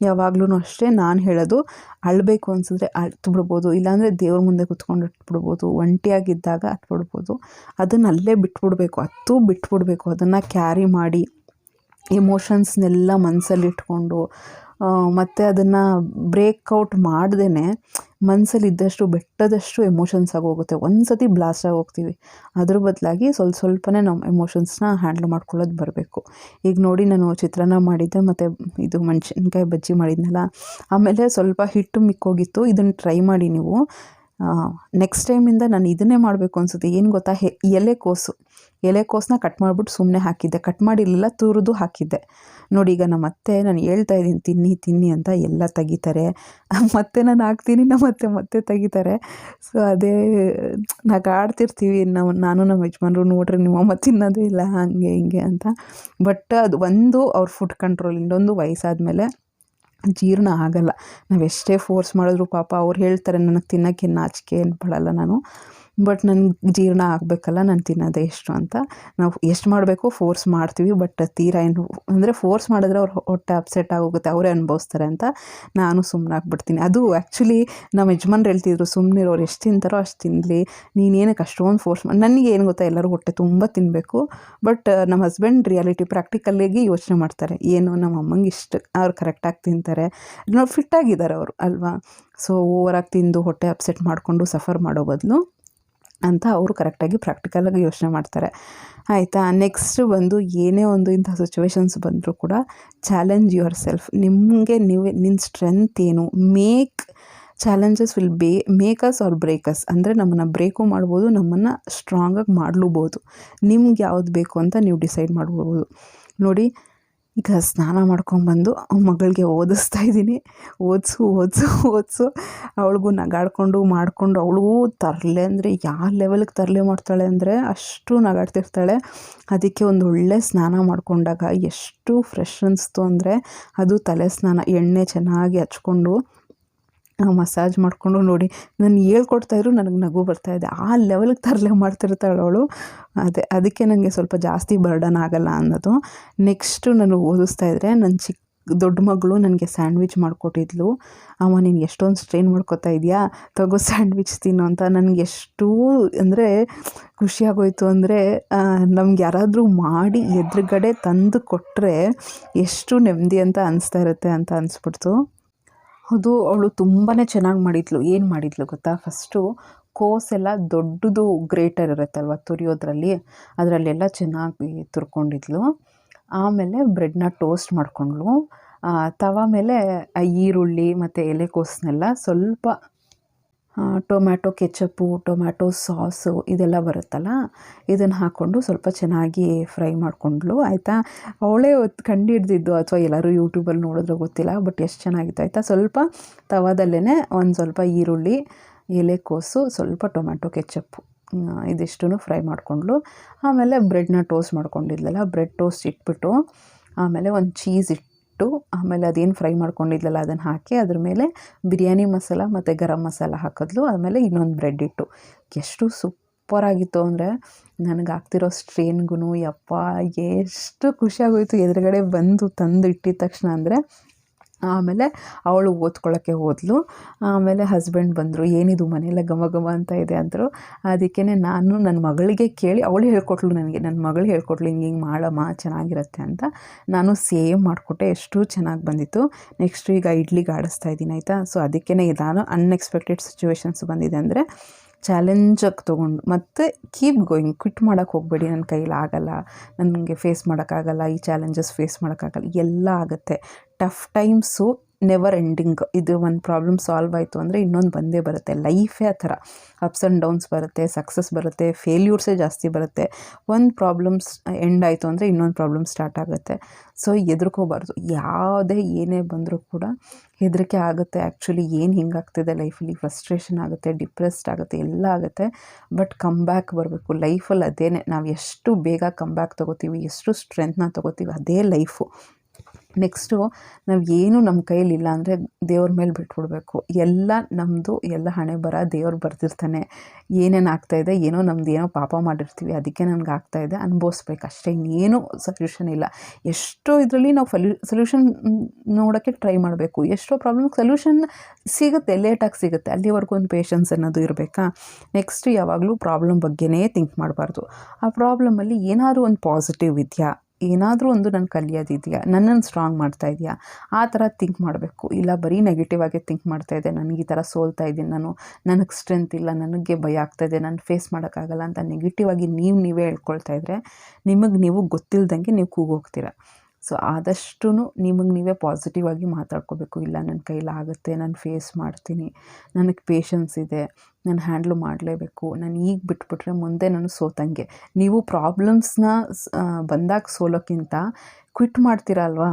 A: ಯಾವಾಗ್ಲೂ ಅಷ್ಟೇ ನಾನು ಹೇಳೋದು, ಅಳಬೇಕು ಅನಿಸಿದ್ರೆ ಅಳ್ತು ಬಿಡ್ಬೋದು ಇಲ್ಲಾಂದರೆ ದೇವ್ರ ಮುಂದೆ ಕುತ್ಕೊಂಡು ಅತ್ಬಿಡ್ಬೋದು ಒಂಟಿಯಾಗಿದ್ದಾಗ ಅತ್ಬಿಡ್ಬೋದು ಅದನ್ನು ಅಲ್ಲೇ ಬಿಟ್ಬಿಡ್ಬೇಕು ಹತ್ತು ಬಿಟ್ಬಿಡ್ಬೇಕು, ಅದನ್ನು ಕ್ಯಾರಿ ಮಾಡಿ, ಎಮೋಷನ್ಸ್ನೆಲ್ಲ ಮನಸ್ಸಲ್ಲಿ ಇಟ್ಕೊಂಡು ಮತ್ತು ಅದನ್ನು ಬ್ರೇಕ್ಔಟ್ ಮಾಡ್ದೇ ಮನಸ್ಸಲ್ಲಿ ಇದ್ದಷ್ಟು ಬೆಟ್ಟದಷ್ಟು ಎಮೋಷನ್ಸ್ ಆಗೋಗುತ್ತೆ. ಒಂದು ಸತಿ ಬ್ಲಾಸ್ಟ್ ಆಗಿ ಹೋಗ್ತೀವಿ ಅದ್ರ ಬದಲಾಗಿ ಸ್ವಲ್ಪ ಸ್ವಲ್ಪನೇ ನಾವು ಎಮೋಷನ್ಸ್ನ ಹ್ಯಾಂಡ್ಲ್ ಮಾಡ್ಕೊಳ್ಳೋದು ಬರಬೇಕು. ಈಗ ನೋಡಿ ನಾನು ಚಿತ್ರಾನ್ನ ಮಾಡಿದ್ದೆ, ಮತ್ತು ಇದು ಮೆಣಸಿನ್ಕಾಯಿ ಬಜ್ಜಿ ಮಾಡಿದ್ನಲ್ಲ, ಆಮೇಲೆ ಸ್ವಲ್ಪ ಹಿಟ್ಟು ಮಿಕ್ಕೋಗಿತ್ತು. ಇದನ್ನು ಟ್ರೈ ಮಾಡಿ ನೀವು. ನೆಕ್ಸ್ಟ್ ಟೈಮಿಂದ ನಾನು ಇದನ್ನೇ ಮಾಡಬೇಕು ಅನಿಸುತ್ತೆ. ಏನು ಗೊತ್ತಾ? ಹೆ ಎಲೆಕೋಸು ಎಲೆಕೋಸನ್ನ ಕಟ್ ಮಾಡಿಬಿಟ್ಟು ಸುಮ್ಮನೆ ಹಾಕಿದ್ದೆ. ಕಟ್ ಮಾಡಿರಲಿಲ್ಲ, ತುರಿದು ಹಾಕಿದ್ದೆ. ನೋಡಿ, ಈಗ ನಮ್ಮ ಅತ್ತೆ ನಾನು ಹೇಳ್ತಾ ಇದ್ದೀನಿ, ತಿನ್ನಿ ತಿನ್ನಿ ಅಂತ ಎಲ್ಲ ತೆಗಿತಾರೆ. ಮತ್ತೆ ನಾನು ಹಾಕ್ತೀನಿ ನಮ್ಮ ಅತ್ತೆ ಮತ್ತೆ ತೆಗಿತಾರೆ. ಸೊ ಅದೇ ನಗಾಡ್ತಿರ್ತೀವಿ ನಾವು ನಾನು ನಮ್ಮ ಯಜಮಾನ್ರು ನೋಡ್ರಿ ನಿಮ್ಮಮ್ಮ ತಿನ್ನೋದೇ ಇಲ್ಲ, ಹಾಗೆ, ಹಿಂಗೆ ಅಂತ. ಬಟ್ ಅದು ಒಂದು ಅವ್ರ ಫುಡ್ ಕಂಟ್ರೋಲ್ ಇನ್ನೊಂದು ವಯಸ್ಸಾದಮೇಲೆ ಜೀರ್ಣ ಆಗಲ್ಲ. ನಾವೆಷ್ಟೇ ಫೋರ್ಸ್ ಮಾಡಿದ್ರು ಪಾಪ ಅವ್ರು ಹೇಳ್ತಾರೆ ನನಗೆ ತಿನ್ನೋಕ್ಕೆ ನಾಚಿಕೆ ಏನು ಪಡಲ್ಲ ನಾನು. ಬಟ್ ನನಗೆ ಜೀರ್ಣ ಆಗಬೇಕಲ್ಲ, ನಾನು ತಿನ್ನೋದೇ ಎಷ್ಟು ಅಂತ. ನಾವು ಎಷ್ಟು ಮಾಡಬೇಕು ಫೋರ್ಸ್ ಮಾಡ್ತೀವಿ, ಬಟ್ ತೀರಾ ಏನು, ಅಂದರೆ ಫೋರ್ಸ್ ಮಾಡಿದ್ರೆ ಅವ್ರು ಹೊಟ್ಟೆ ಅಪ್ಸೆಟ್ ಆಗೋಗುತ್ತೆ, ಅವರೇ ಅನುಭವಿಸ್ತಾರೆ ಅಂತ ನಾನು ಸುಮ್ಮನಾಗ್ಬಿಡ್ತೀನಿ ಅದು ಆ್ಯಕ್ಚುಲಿ ನಮ್ಮ ಯಜಮಾನ್ರು ಹೇಳ್ತಿದ್ರು ಸುಮ್ಮನೆ ಅವ್ರು ಎಷ್ಟು ತಿಂತಾರೋ ಅಷ್ಟು ತಿನ್ನಲಿ ನೀನೇನಕ್ಕೆ ಅಷ್ಟೊಂದು ಫೋರ್ಸ್ ಮಾಡಿ ನನಗೆ ಏನು ಗೊತ್ತಾ, ಎಲ್ಲರೂ ಹೊಟ್ಟೆ ತುಂಬ ತಿನ್ನಬೇಕು ಬಟ್ ನಮ್ಮ ಹಸ್ಬೆಂಡ್ ರಿಯಾಲಿಟಿ ಪ್ರಾಕ್ಟಿಕಲ್ಲಿಗೆ ಯೋಚನೆ ಮಾಡ್ತಾರೆ, ಏನು ನಮ್ಮ ಅಮ್ಮಂಗೆ ಇಷ್ಟು, ಅವ್ರು ಕರೆಕ್ಟಾಗಿ ತಿಂತಾರೆ. ನಾವು ಫಿಟ್ಟಾಗಿದ್ದಾರೆ ಅವರು, ಅಲ್ವಾ? ಸೊ ಓವರಾಗಿ ತಿಂದು ಹೊಟ್ಟೆ ಅಪ್ಸೆಟ್ ಮಾಡಿಕೊಂಡು ಸಫರ್ ಮಾಡೋ ಬದಲು ಅಂತ ಅವರು ಕರೆಕ್ಟಾಗಿ ಪ್ರಾಕ್ಟಿಕಲಾಗಿ ಯೋಚನೆ ಮಾಡ್ತಾರೆ. ಆಯಿತಾ? ನೆಕ್ಸ್ಟ್ ಬಂದು ಏನೇ ಒಂದು ಇಂಥ ಸಿಚುವೇಶನ್ಸ್ ಬಂದರೂ ಕೂಡ ಚಾಲೆಂಜ್ ಯುವರ್ ಸೆಲ್ಫ್ ನಿಮಗೆ ನೀವೇ ನಿನ್ನ ಸ್ಟ್ರೆಂತ್ ಏನು? ಮೇಕ್ ಚಾಲೆಂಜಸ್ ವಿಲ್ ಬೇ ಮೇಕಸ್ ಆರ್ ಬ್ರೇಕಸ್ ಅಂದರೆ ನಮ್ಮನ್ನು ಬ್ರೇಕು ಮಾಡ್ಬೋದು, ನಮ್ಮನ್ನು ಸ್ಟ್ರಾಂಗಾಗಿ ಮಾಡಲೂಬೋದು. ನಿಮ್ಗೆ ಯಾವ್ದು ಬೇಕು ಅಂತ ನೀವು ಡಿಸೈಡ್ ಮಾಡ್ಬೋದು ನೋಡಿ ಈಗ ಸ್ನಾನ ಮಾಡ್ಕೊಂಬಂದು ಮಗಳಿಗೆ ಓದಿಸ್ತಾ ಇದ್ದೀನಿ. ಓದಿಸು ಓದಿಸು ಓದಿಸು. ಅವಳಿಗೂ ನಗಾಡ್ಕೊಂಡು, ಮಾಡಿಕೊಂಡು ಅವಳಿಗೂ ತರಲೆ ಅಂದರೆ ಯಾವ ಲೆವೆಲ್ಗೆ ತರಲೆ ಮಾಡ್ತಾಳೆ ಅಂದರೆ ಅಷ್ಟು ನಗಾಡ್ತಿರ್ತಾಳೆ. ಅದಕ್ಕೆ ಒಂದು ಒಳ್ಳೆ ಸ್ನಾನ ಮಾಡಿಕೊಂಡಾಗ ಎಷ್ಟು ಫ್ರೆಶ್ ಅನ್ನಿಸ್ತು ಅಂದರೆ ಅದು ತಲೆ ಸ್ನಾನ, ಎಣ್ಣೆ ಚೆನ್ನಾಗಿ ಹಚ್ಕೊಂಡು ಮಸಾಜ್ ಮಾಡಿಕೊಂಡು ನೋಡಿ. ನಾನು ಹೇಳ್ಕೊಡ್ತಾಯಿದ್ರು ನನಗೆ ನಗು ಬರ್ತಾಯಿದೆ ಆ ಲೆವೆಲ್ಗೆ ತರಲೆ ಮಾಡ್ತಿರ್ತಾಳೆ ಅವಳು. ಅದೇ, ಅದಕ್ಕೆ ನನಗೆ ಸ್ವಲ್ಪ ಜಾಸ್ತಿ ಬರ್ಡನ್ ಆಗಲ್ಲ ಅನ್ನೋದು. ನೆಕ್ಸ್ಟು ನಾನು ಓದಿಸ್ತಾ ಇದ್ದರೆ ನನ್ನ ಚಿಕ್ಕ ದೊಡ್ಡ ಮಗಳು ನನಗೆ ಸ್ಯಾಂಡ್ವಿಚ್ ಮಾಡಿಕೊಟ್ಟಿದ್ಲು. ಅಮ್ಮ, ನೀನು ಎಷ್ಟೊಂದು ಸ್ಟ್ರೈನ್ ಮಾಡ್ಕೊತಾ ಇದೆಯಾ? ತಗೋ ಸ್ಯಾಂಡ್ವಿಚ್ ತಿನ್ನು ಅಂತ. ನನಗೆ ಎಷ್ಟು ಅಂದರೆ ಖುಷಿಯಾಗೋಯ್ತು ಅಂದರೆ ನಮ್ಗೆ ಯಾರಾದರೂ ಮಾಡಿ ಎದುರುಗಡೆ ತಂದು ಕೊಟ್ಟರೆ ಎಷ್ಟು ನೆಮ್ಮದಿ ಅಂತ ಅನಿಸ್ತಾ ಇರುತ್ತೆ ಅಂತ ಅನಿಸ್ಬಿಡ್ತು. ಅದು ಅವಳು ತುಂಬಾ ಚೆನ್ನಾಗಿ ಮಾಡಿದ್ಲು. ಏನು ಮಾಡಿದ್ಲು ಗೊತ್ತಾ? ಫಸ್ಟು ಕೋಸೆಲ್ಲ ದೊಡ್ಡದು ಗ್ರೇಟರ್ ಇರುತ್ತಲ್ವ ತುರಿಯೋದ್ರಲ್ಲಿ? ಅದರಲ್ಲೆಲ್ಲ ಚೆನ್ನಾಗಿ ತುರ್ಕೊಂಡಿದ್ಲು. ಆಮೇಲೆ ಬ್ರೆಡ್ನ ಟೋಸ್ಟ್ ಮಾಡಿಕೊಂಡ್ಳು. ತವ ಮೇಲೆ ಈರುಳ್ಳಿ ಮತ್ತು ಎಲೆಕೋಸನ್ನೆಲ್ಲ ಸ್ವಲ್ಪ ಟೊಮ್ಯಾಟೊ ಕೆಚಪ್ಪು, ಟೊಮ್ಯಾಟೊ ಸಾಸು ಇದೆಲ್ಲ ಬರುತ್ತಲ್ಲ, ಇದನ್ನು ಹಾಕ್ಕೊಂಡು ಸ್ವಲ್ಪ ಚೆನ್ನಾಗಿ ಫ್ರೈ ಮಾಡಿಕೊಂಡ್ಳು ಆಯಿತಾ? ಅವಳೇ ಕಂಡು ಹಿಡ್ದಿದ್ದು ಅಥವಾ ಎಲ್ಲರೂ ಯೂಟ್ಯೂಬಲ್ಲಿ ನೋಡಿದ್ರೆ ಗೊತ್ತಿಲ್ಲ, ಬಟ್ ಎಷ್ಟು ಚೆನ್ನಾಗಿತ್ತು, ಆಯಿತಾ? ಸ್ವಲ್ಪ ತವಾದಲ್ಲೇ ಒಂದು ಸ್ವಲ್ಪ ಈರುಳ್ಳಿ ಎಲೆಕೋಸು ಸ್ವಲ್ಪ ಟೊಮ್ಯಾಟೊ ಕೆಚಪ್ಪು ಇದಿಷ್ಟು ಫ್ರೈ ಮಾಡಿಕೊಂಡ್ಳು ಆಮೇಲೆ ಬ್ರೆಡ್ನ ಟೋಸ್ಟ್ ಮಾಡ್ಕೊಂಡಿದ್ಲಲ್ಲ, ಬ್ರೆಡ್ ಟೋಸ್ಟ್ ಇಟ್ಬಿಟ್ಟು ಆಮೇಲೆ ಒಂದು ಚೀಸ್ ಇಟ್ಟು ಇಟ್ಟು ಆಮೇಲೆ ಅದೇನು ಫ್ರೈ ಮಾಡ್ಕೊಂಡಿದ್ಲಲ್ಲ ಅದನ್ನು ಹಾಕಿ ಅದ್ರ ಮೇಲೆ ಬಿರಿಯಾನಿ ಮಸಾಲ ಮತ್ತು ಗರಂ ಮಸಾಲ ಹಾಕಿದ್ಲು. ಆಮೇಲೆ ಇನ್ನೊಂದು ಬ್ರೆಡ್ ಇಟ್ಟು. ಎಷ್ಟು ಸೂಪರಾಗಿತ್ತು ಅಂದರೆ ನನಗೆ ಆಗ್ತಿರೋ ಸ್ಟ್ರೇನ್ಗೂ ಯಪ್ಪ, ಎಷ್ಟು ಖುಷಿಯಾಗೋಯಿತು. ಎದುರುಗಡೆ ಬಂದು ತಂದು ಇಟ್ಟಿದ ತಕ್ಷಣ ಅಂದರೆ ಆಮೇಲೆ ಅವಳು ಓದ್ಕೊಳ್ಳೋಕ್ಕೆ ಹೋದ್ಲು. ಆಮೇಲೆ ಹಸ್ಬೆಂಡ್ ಬಂದರು, ಏನಿದು ಮನೆಯಲ್ಲ ಘಮ ಘಮ ಅಂತ ಇದೆ ಅಂದರು. ಅದಕ್ಕೇ ನಾನು ನನ್ನ ಮಗಳಿಗೆ ಕೇಳಿ, ಅವಳು ಹೇಳ್ಕೊಟ್ಲು ನನಗೆ ನನ್ನ ಮಗಳು ಹೇಳ್ಕೊಟ್ಲು ಹಿಂಗೆ ಹಿಂಗೆ ಮಾಡಮ್ಮ, ಚೆನ್ನಾಗಿರುತ್ತೆ ಅಂತ. ನಾನು ಸೇಮ್ ಮಾಡಿಕೊಟ್ಟೆ, ಎಷ್ಟು ಚೆನ್ನಾಗಿ ಬಂದಿತ್ತು. ನೆಕ್ಸ್ಟ್ ಈಗ ಇಡ್ಲಿಗೆ ಆಡಿಸ್ತಾ ಇದ್ದೀನಿ, ಆಯಿತಾ? ಸೊ ಅದಕ್ಕೇ ಇದಾನು ಅನ್ಎಕ್ಸ್ಪೆಕ್ಟೆಡ್ ಸಿಚುವೇಶನ್ಸ್ ಬಂದಿದೆ ಅಂದರೆ ಚಾಲೆಂಜಾಗಿ ತೊಗೊಂಡು, ಮತ್ತು ಕೀಪ್ ಗೋಯಿಂಗ್ ಕ್ವಿಟ್ ಮಾಡೋಕ್ಕೆ ಹೋಗಬೇಡಿ ನನ್ನ ಕೈಲಿ ಆಗಲ್ಲ. ನನಗೆ ಫೇಸ್ ಮಾಡೋಕ್ಕಾಗಲ್ಲ ಈ ಚಾಲೆಂಜಸ್ ಫೇಸ್ ಮಾಡೋಕ್ಕಾಗಲ್ಲ ಎಲ್ಲ ಆಗುತ್ತೆ. ಟಫ್ ಟೈಮ್ಸು ನೆವರ್ ಎಂಡಿಂಗ್ ಇದು ಒಂದು ಪ್ರಾಬ್ಲಮ್ ಸಾಲ್ವ್ ಆಯಿತು ಅಂದರೆ ಇನ್ನೊಂದು ಬಂದೇ ಬರುತ್ತೆ. ಲೈಫೇ ಆ ಥರ. ಅಪ್ಸ್ ಆ್ಯಂಡ್ ಡೌನ್ಸ್ ಬರುತ್ತೆ ಸಕ್ಸಸ್ ಬರುತ್ತೆ ಫೇಲ್ಯೂರ್ಸೇ ಜಾಸ್ತಿ ಬರುತ್ತೆ. ಒಂದು ಪ್ರಾಬ್ಲಮ್ಸ್ ಎಂಡ್ ಆಯಿತು ಅಂದರೆ ಇನ್ನೊಂದು ಪ್ರಾಬ್ಲಮ್ ಸ್ಟಾರ್ಟ್ ಆಗುತ್ತೆ. ಸೊ ಹೆದರ್ಕೋಬಾರ್ದು. ಯಾವುದೇ ಏನೇ ಬಂದರೂ ಕೂಡ ಹೆದರಿಕೆ ಆಗುತ್ತೆ. ಆ್ಯಕ್ಚುಲಿ ಏನು ಹಿಂಗಾಗ್ತಿದೆ ಲೈಫಲ್ಲಿ ಫ್ರಸ್ಟ್ರೇಷನ್ ಆಗುತ್ತೆ ಡಿಪ್ರೆಸ್ಡ್ ಆಗುತ್ತೆ, ಎಲ್ಲ ಆಗುತ್ತೆ. ಬಟ್ ಕಮ್ ಬ್ಯಾಕ್ ಬರಬೇಕು. ಲೈಫಲ್ಲಿ ಅದೇ ನಾವು ಎಷ್ಟು ಬೇಗ ಕಮ್ ಬ್ಯಾಕ್ ತೊಗೋತೀವಿ, ಎಷ್ಟು ಸ್ಟ್ರೆಂತ್ನ ತೊಗೋತೀವಿ, ಅದೇ ಲೈಫು ನೆಕ್ಸ್ಟು ನಾವು ಏನು ನಮ್ಮ ಕೈಯಲ್ಲಿಲ್ಲ ಅಂದರೆ ದೇವ್ರ ಮೇಲೆ ಬಿಟ್ಬಿಡ್ಬೇಕು. ಎಲ್ಲ ನಮ್ಮದು ಎಲ್ಲ ಹಣೆ ಬರ ದೇವ್ರು ಬರ್ತಿರ್ತಾನೆ ಏನೇನು ಆಗ್ತಾಯಿದೆ ಏನೋ ನಮ್ದು ಏನೋ ಪಾಪ ಮಾಡಿರ್ತೀವಿ, ಅದಕ್ಕೆ ನನಗೆ ಆಗ್ತಾಯಿದೆ ಅನುಭವಿಸ್ಬೇಕು. ಅಷ್ಟೇ, ಇನ್ನೇನು ಸೊಲ್ಯೂಷನ್ ಇಲ್ಲ. ಎಷ್ಟೋ ಇದರಲ್ಲಿ ನಾವು ಫಲ್ಯೂ ಸೊಲ್ಯೂಷನ್ ನೋಡೋಕ್ಕೆ ಟ್ರೈ ಮಾಡಬೇಕು. ಎಷ್ಟೋ ಪ್ರಾಬ್ಲಮ್ ಸೊಲ್ಯೂಷನ್ ಸಿಗುತ್ತೆ ಲೇಟಾಗಿ ಸಿಗುತ್ತೆ. ಅಲ್ಲಿವರೆಗೂ ಒಂದು ಪೇಷನ್ಸ್ ಅನ್ನೋದು ಇರಬೇಕಾ? ನೆಕ್ಸ್ಟ್ ಯಾವಾಗಲೂ ಪ್ರಾಬ್ಲಮ್ ಬಗ್ಗೆನೇ ಥಿಂಕ್ ಮಾಡಬಾರ್ದು. ಆ ಪ್ರಾಬ್ಲಮಲ್ಲಿ ಏನಾದರೂ ಒಂದು ಪಾಸಿಟಿವ್ ಇದೆಯಾ ಏನಾದರೂ ಒಂದು ನಾನು ಕಲಿಯೋದಿದೆಯಾ? ನನ್ನನ್ನು ಸ್ಟ್ರಾಂಗ್ ಮಾಡ್ತಾ ಇದೆಯಾ? ಆ ಥರ ಥಿಂಕ್ ಮಾಡಬೇಕು. ಇಲ್ಲ, ಬರೀ ನೆಗೆಟಿವ್ ಆಗಿ ಥಿಂಕ್ ಮಾಡ್ತಾ ಇದೆ ನನಗೆ ಈ ಥರ ಸೋಲ್ತಾ ಇದ್ದೀನಿ. ನಾನು, ನನಗೆ ಸ್ಟ್ರೆಂತ್ ಇಲ್ಲ. ನನಗೆ ಭಯ ಆಗ್ತಾ ಇದೆ. ನಾನು ಫೇಸ್ ಮಾಡೋಕ್ಕಾಗಲ್ಲ ಅಂತ ನೆಗೆಟಿವ್ ಆಗಿ ನೀವು ನೀವೇ ಹೇಳ್ಕೊಳ್ತಾ ಇದ್ದರೆ ನಿಮಗೆ ನೀವು ಗೊತ್ತಿಲ್ದಂಗೆ ನೀವು ಕೂಗೋಗ್ತೀರ. ಸೊ ಆದಷ್ಟು ನಿಮಗೆ ನೀವೇ ಪಾಸಿಟಿವ್ ಆಗಿ ಮಾತಾಡ್ಕೋಬೇಕು. ಇಲ್ಲ ನನ್ನ ಕೈಲಾಗುತ್ತೆ. ನಾನು ಫೇಸ್ ಮಾಡ್ತೀನಿ. ನನಗೆ ಪೇಷನ್ಸ್ ಇದೆ. ನಾನು ಹ್ಯಾಂಡ್ಲ್ ಮಾಡಲೇಬೇಕು. ನಾನು ಈಗ ಬಿಟ್ಬಿಟ್ರೆ ಮುಂದೆ ನಾನು ಸೋತಂಗೆ. ನೀವು ಪ್ರಾಬ್ಲಮ್ಸ್ನ ಬಂದಾಗ ಸೋಲೋಕ್ಕಿಂತ ಕ್ವಿಟ್ ಮಾಡ್ತೀರಲ್ವಾ?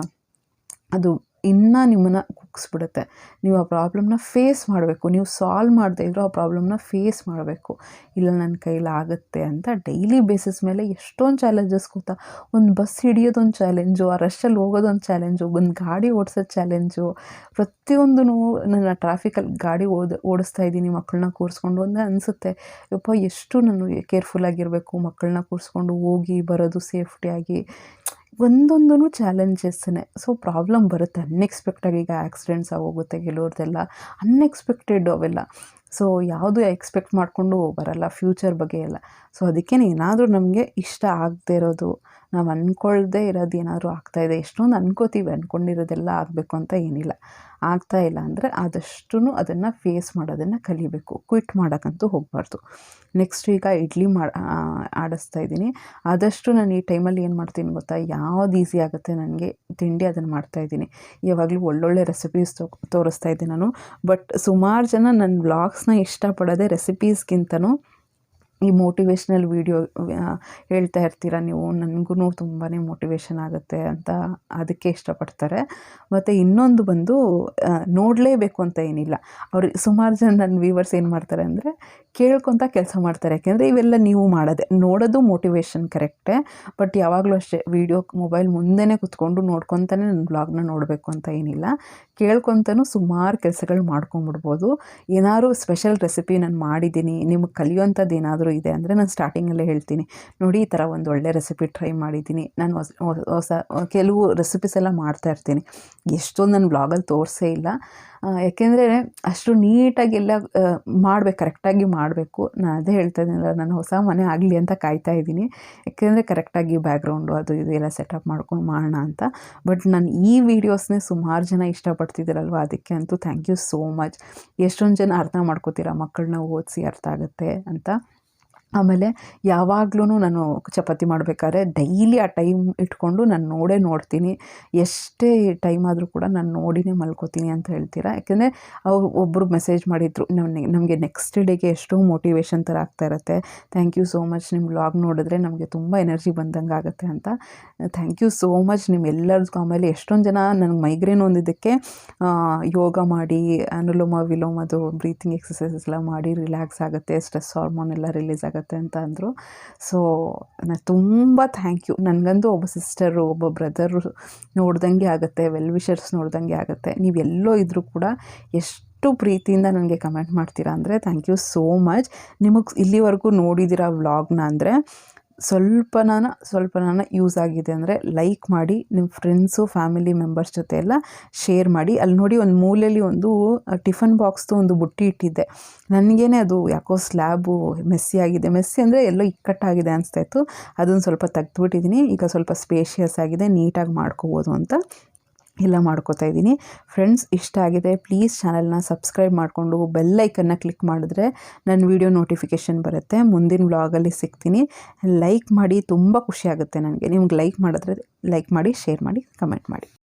A: ಅದು ಇನ್ನೂ ನಿಮ್ಮನ್ನು ಮುಗಿಸ್ಬಿಡುತ್ತೆ. ನೀವು ಆ ಪ್ರಾಬ್ಲಮ್ನ ಫೇಸ್ ಮಾಡಬೇಕು. ನೀವು ಸಾಲ್ವ್ ಮಾಡದೇ ಇದ್ದರೂ ಆ ಪ್ರಾಬ್ಲಮ್ನ ಫೇಸ್ ಮಾಡಬೇಕು. ಇಲ್ಲ ನನ್ನ ಕೈಲಾಗುತ್ತೆ ಅಂತ ಡೈಲಿ ಬೇಸಿಸ್ ಮೇಲೆ ಎಷ್ಟೊಂದು ಚಾಲೆಂಜಸ್ ಗೊತ್ತಾ? ಒಂದು ಬಸ್ ಹಿಡಿಯೋದೊಂದು ಚಾಲೆಂಜು ಆ ರಶಲ್ಲಿ ಹೋಗೋದೊಂದು ಚಾಲೆಂಜು ಒಂದು ಗಾಡಿ ಓಡಿಸೋದು ಚಾಲೆಂಜು ಪ್ರತಿಯೊಂದು ನನ್ನ ಟ್ರಾಫಿಕಲ್ಲಿ ಗಾಡಿ ಓದ ಓಡಿಸ್ತಾ ಇದ್ದೀನಿ, ಮಕ್ಕಳನ್ನ ಕೂರಿಸ್ಕೊಂಡು ಅಂತ ಅನಿಸುತ್ತೆ. ಯಪ್ಪ, ಎಷ್ಟು ನಾನು ಕೇರ್ಫುಲ್ಲಾಗಿರಬೇಕು ಮಕ್ಕಳನ್ನ ಕೂರಿಸ್ಕೊಂಡು ಹೋಗಿ ಬರೋದು ಸೇಫ್ಟಿಯಾಗಿ ಒಂದೊಂದೂ ಚಾಲೆಂಜಸ್ಸೇ ಸೊ ಪ್ರಾಬ್ಲಮ್ ಬರುತ್ತೆ. ಅನ್ಎಕ್ಸ್ಪೆಕ್ಟಾಗಿ ಈಗ ಆಕ್ಸಿಡೆಂಟ್ಸ್ ಆಗೋಗುತ್ತೆ ಕೆಲವ್ರದ್ದೆಲ್ಲ ಅನ್ಎಕ್ಸ್ಪೆಕ್ಟೆಡ್ ಅವೆಲ್ಲ. ಸೊ ಯಾವುದು ಎಕ್ಸ್ಪೆಕ್ಟ್ ಮಾಡಿಕೊಂಡು ಬರಲ್ಲ ಫ್ಯೂಚರ್ ಬಗ್ಗೆ ಎಲ್ಲ. ಸೊ ಅದಕ್ಕೆ ಏನಾದರೂ ನಮಗೆ ಇಷ್ಟ ಆಗದೆ ಇರೋದು, ನಾವು ಅಂದ್ಕೊಳ್ದೇ ಇರೋದು ಏನಾದರೂ ಆಗ್ತಾಯಿದೆ ಎಷ್ಟೊಂದು ಅನ್ಕೋತೀವಿ ಅಂದ್ಕೊಂಡಿರೋದೆಲ್ಲ ಆಗಬೇಕು ಅಂತ ಏನಿಲ್ಲ. ಆಗ್ತಾ ಇಲ್ಲ ಅಂದರೆ ಆದಷ್ಟು ಅದನ್ನು ಫೇಸ್ ಮಾಡೋದನ್ನು ಕಲಿಬೇಕು. ಕ್ವಿಟ್ ಮಾಡೋಕ್ಕಂತೂ ಹೋಗಬಾರ್ದು. ನೆಕ್ಸ್ಟ್ ಈಗ ಇಡ್ಲಿ ಮಾಡಿ ಆಡಿಸ್ತಾ ಇದ್ದೀನಿ. ಆದಷ್ಟು ನಾನು ಈ ಟೈಮಲ್ಲಿ ಏನು ಮಾಡ್ತೀನಿ ಗೊತ್ತಾ? ಯಾವ್ದು ಈಸಿ ಆಗುತ್ತೆ ನನಗೆ ತಿಂಡಿ ಅದನ್ನು ಮಾಡ್ತಾಯಿದ್ದೀನಿ ಯಾವಾಗಲೂ ಒಳ್ಳೊಳ್ಳೆ ರೆಸಿಪೀಸ್ ತೋರಿಸ್ತಾ ಇದ್ದೀನಿ ನಾನು. ಬಟ್ ಸುಮಾರು ಜನ ನನ್ನ ವ್ಲಾಗ್ಸ್ನ ಇಷ್ಟಪಡೋದೇ ರೆಸಿಪೀಸ್ಗಿಂತನೂ ಈ ಮೋಟಿವೇಶ್ನಲ್ ವೀಡಿಯೋ ಹೇಳ್ತಾ ಇರ್ತೀರ ನೀವು? ನನಗೂ ತುಂಬಾ ಮೋಟಿವೇಶನ್ ಆಗುತ್ತೆ ಅಂತ ಅದಕ್ಕೆ ಇಷ್ಟಪಡ್ತಾರೆ. ಮತ್ತು ಇನ್ನೊಂದು ಬಂದು ನೋಡಲೇಬೇಕು ಅಂತ ಏನಿಲ್ಲ. ಅವ್ರು ಸುಮಾರು ಜನ ನನ್ನ ವ್ಯೂವರ್ಸ್ ಏನು ಮಾಡ್ತಾರೆ ಅಂದರೆ, ಕೇಳ್ಕೊತ ಕೆಲಸ ಮಾಡ್ತಾರೆ. ಯಾಕೆಂದರೆ ಇವೆಲ್ಲ ನೀವು ಮಾಡೋದೆ. ನೋಡೋದು ಮೋಟಿವೇಶನ್ ಕರೆಕ್ಟೇ ಬಟ್ ಯಾವಾಗಲೂ ಅಷ್ಟೇ ವೀಡಿಯೋ ಮೊಬೈಲ್ ಮುಂದೆನೇ ಕುತ್ಕೊಂಡು ನೋಡ್ಕೊತಾನೆ ನನ್ನ ಬ್ಲಾಗ್ನ ನೋಡಬೇಕು ಅಂತ ಏನಿಲ್ಲ. ಕೇಳ್ಕೊತನೂ ಸುಮಾರು ಕೆಲಸಗಳು ಮಾಡ್ಕೊಂಬಿಡ್ಬೋದು. ಏನಾದರೂ ಸ್ಪೆಷಲ್ ರೆಸಿಪಿ ನಾನು ಮಾಡಿದ್ದೀನಿ, ನಿಮಗೆ ಕಲಿಯೋಂಥದ್ದು ಏನಾದರೂ ಇದೆ ಅಂದರೆ ನಾನು ಸ್ಟಾರ್ಟಿಂಗಲ್ಲೇ ಹೇಳ್ತೀನಿ. ನೋಡಿ ಈ ಥರ ಒಂದು ಒಳ್ಳೆ ರೆಸಿಪಿ ಟ್ರೈ ಮಾಡಿದ್ದೀನಿ. ನಾನು ಹೊಸ ಹೊಸ ಕೆಲವು ರೆಸಿಪೀಸ್ ಎಲ್ಲ ಮಾಡ್ತಾ ಇರ್ತೀನಿ. ಎಷ್ಟೊಂದು ನಾನು ಬ್ಲಾಗಲ್ಲಿ ತೋರಿಸೇ ಇಲ್ಲ. ಯಾಕೆಂದರೆ ಅಷ್ಟು ನೀಟಾಗಿ ಎಲ್ಲ ಮಾಡಬೇಕು ಕರೆಕ್ಟಾಗಿ ಮಾಡಬೇಕು. ನಾನು ಅದೇ ಹೇಳ್ತಾ ಇದ್ದೀನಲ್ಲ ನಾನು ಹೊಸ ಮನೆ ಆಗಲಿ ಅಂತ ಕಾಯ್ತಾ ಇದ್ದೀನಿ. ಯಾಕೆಂದರೆ ಕರೆಕ್ಟಾಗಿ ಬ್ಯಾಕ್ಗ್ರೌಂಡು ಅದು ಇದು ಎಲ್ಲ ಸೆಟಪ್ ಮಾಡ್ಕೊಂಡು ಮಾಡೋಣ ಅಂತ. ಬಟ್ ನಾನು ಈ ವಿಡಿಯೋಸ್ನೇ ಸುಮಾರು ಜನ ಇಷ್ಟಪಡ್ತಿದ್ದೀರಲ್ವ ಅದಕ್ಕೆ ಅಂತೂ ಥ್ಯಾಂಕ್ ಯು ಸೋ ಮಚ್ ಎಷ್ಟೊಂದು ಜನ ಅರ್ಥ ಮಾಡ್ಕೋತೀರ ಮಕ್ಕಳನ್ನ ಓದಿಸಿ ಅರ್ಥ ಆಗುತ್ತೆ ಅಂತ. ಆಮೇಲೆ ಯಾವಾಗ್ಲೂ ನಾನು ಚಪಾತಿ ಮಾಡಬೇಕಾದ್ರೆ ಡೈಲಿ ಆ ಟೈಮ್ ಇಟ್ಕೊಂಡು ನಾನು ನೋಡೇ ನೋಡ್ತೀನಿ. ಎಷ್ಟೇ ಟೈಮ್ ಆದರೂ ಕೂಡ ನಾನು ನೋಡಿನೇ ಮಲ್ಕೋತೀನಿ ಅಂತ ಹೇಳ್ತೀರಾ? ಯಾಕೆಂದರೆ ಅವ್ರು ಒಬ್ಬರು ಮೆಸೇಜ್ ಮಾಡಿದರು ನಮಗೆ ನಮಗೆ ನೆಕ್ಸ್ಟ್ ಡೇಗೆ ಎಷ್ಟೋ ಮೋಟಿವೇಶನ್ ಥರ ಆಗ್ತಾ ಇರುತ್ತೆ. ಥ್ಯಾಂಕ್ ಯು ಸೋ ಮಚ್ ನಿಮ್ಮ ಬ್ಲಾಗ್ ನೋಡಿದ್ರೆ ನಮಗೆ ತುಂಬ ಎನರ್ಜಿ ಬಂದಂಗೆ ಆಗುತ್ತೆ ಅಂತ. ಥ್ಯಾಂಕ್ ಯು ಸೋ ಮಚ್ ನಿಮ್ಮೆಲ್ಲರಿಗೂ ಆಮೇಲೆ ಎಷ್ಟೊಂದು ಜನ ನನಗೆ ಮೈಗ್ರೇನ್ ಹೊಂದಿದ್ದಕ್ಕೆ ಯೋಗ ಮಾಡಿ, ಅನುಲೋಮ ವಿಲೋಮದು ಬ್ರೀತಿಂಗ್ ಎಕ್ಸಸೈಸಸ್ ಎಲ್ಲ ಮಾಡಿ ರಿಲ್ಯಾಕ್ಸ್ ಆಗುತ್ತೆ ಸ್ಟ್ರೆಸ್ ಹಾರ್ಮೋನ್ ಎಲ್ಲ ರಿಲೀಸ್ ಆಗುತ್ತೆ. ಆಗುತ್ತೆ ಅಂತ ಅಂದರು ಸೊ ನಾನು ತುಂಬ ಥ್ಯಾಂಕ್ ಯು ನನಗಂತೂ ಒಬ್ಬ ಸಿಸ್ಟರು ಒಬ್ಬ ಬ್ರದರು ನೋಡ್ದಂಗೆ ಆಗುತ್ತೆ ವೆಲ್ ವಿಷರ್ಸ್ ನೋಡ್ದಂಗೆ ಆಗುತ್ತೆ. ನೀವೆಲ್ಲೋ ಇದ್ದರೂ ಕೂಡ ಎಷ್ಟು ಪ್ರೀತಿಯಿಂದ ನನಗೆ ಕಮೆಂಟ್ ಮಾಡ್ತೀರಾ ಅಂದರೆ ಥ್ಯಾಂಕ್ ಯು ಸೋ ಮಚ್ ನಿಮಗೆ ಇಲ್ಲಿವರೆಗೂ ನೋಡಿದ್ದೀರಾ ವ್ಲಾಗ್ನ ಅಂದರೆ ಸ್ವಲ್ಪನಾನ ಸ್ವಲ್ಪನಾನ ಯೂಸ್ ಆಗಿದೆ ಅಂದರೆ ಲೈಕ್ ಮಾಡಿ ನಿಮ್ಮ ಫ್ರೆಂಡ್ಸು ಫ್ಯಾಮಿಲಿ ಮೆಂಬರ್ಸ್ ಜೊತೆ ಎಲ್ಲ ಶೇರ್ ಮಾಡಿ. ಅಲ್ಲಿ ನೋಡಿ ಒಂದು ಮೂಲೆಯಲ್ಲಿ ಒಂದು ಟಿಫನ್ ಬಾಕ್ಸ್ದು ಒಂದು ಬುಟ್ಟಿ ಇಟ್ಟಿದ್ದೆ. ನನಗೇನೆ ಅದು ಯಾಕೋ ಸ್ಲ್ಯಾಬು ಮೆಸ್ಸಿ ಆಗಿದೆ. ಮೆಸ್ಸಿ ಅಂದರೆ ಎಲ್ಲೋ ಇಕ್ಕಟ್ಟಾಗಿದೆ ಅನಿಸ್ತಾಯಿತ್ತು ಅದನ್ನು ಸ್ವಲ್ಪ ತೆಗೆದುಬಿಟ್ಟಿದ್ದೀನಿ ಈಗ ಸ್ವಲ್ಪ ಸ್ಪೇಷಿಯಸ್ ಆಗಿದೆ. ನೀಟಾಗಿ ಮಾಡ್ಕೋಬೋದು ಅಂತ ಎಲ್ಲ ಮಾಡ್ಕೋತಾ ಇದ್ದೀನಿ. ಫ್ರೆಂಡ್ಸ್ ಇಷ್ಟ ಆಗಿದೆ ಪ್ಲೀಸ್ ಚಾನಲ್ನ ಸಬ್ಸ್ಕ್ರೈಬ್ ಮಾಡಿಕೊಂಡು ಬೆಲ್ಲೈಕನ್ನ ಕ್ಲಿಕ್ ಮಾಡಿದ್ರೆ ನನ್ನ ವೀಡಿಯೋ ನೋಟಿಫಿಕೇಷನ್ ಬರುತ್ತೆ. ಮುಂದಿನ ವ್ಲಾಗಲ್ಲಿ ಸಿಗ್ತೀನಿ. ಲೈಕ್ ಮಾಡಿ ತುಂಬ ಖುಷಿಯಾಗುತ್ತೆ ನನಗೆ. ನಿಮ್ಗೆ ಲೈಕ್ ಮಾಡಿದ್ರೆ ಲೈಕ್ ಮಾಡಿ ಶೇರ್ ಮಾಡಿ ಕಮೆಂಟ್ ಮಾಡಿ.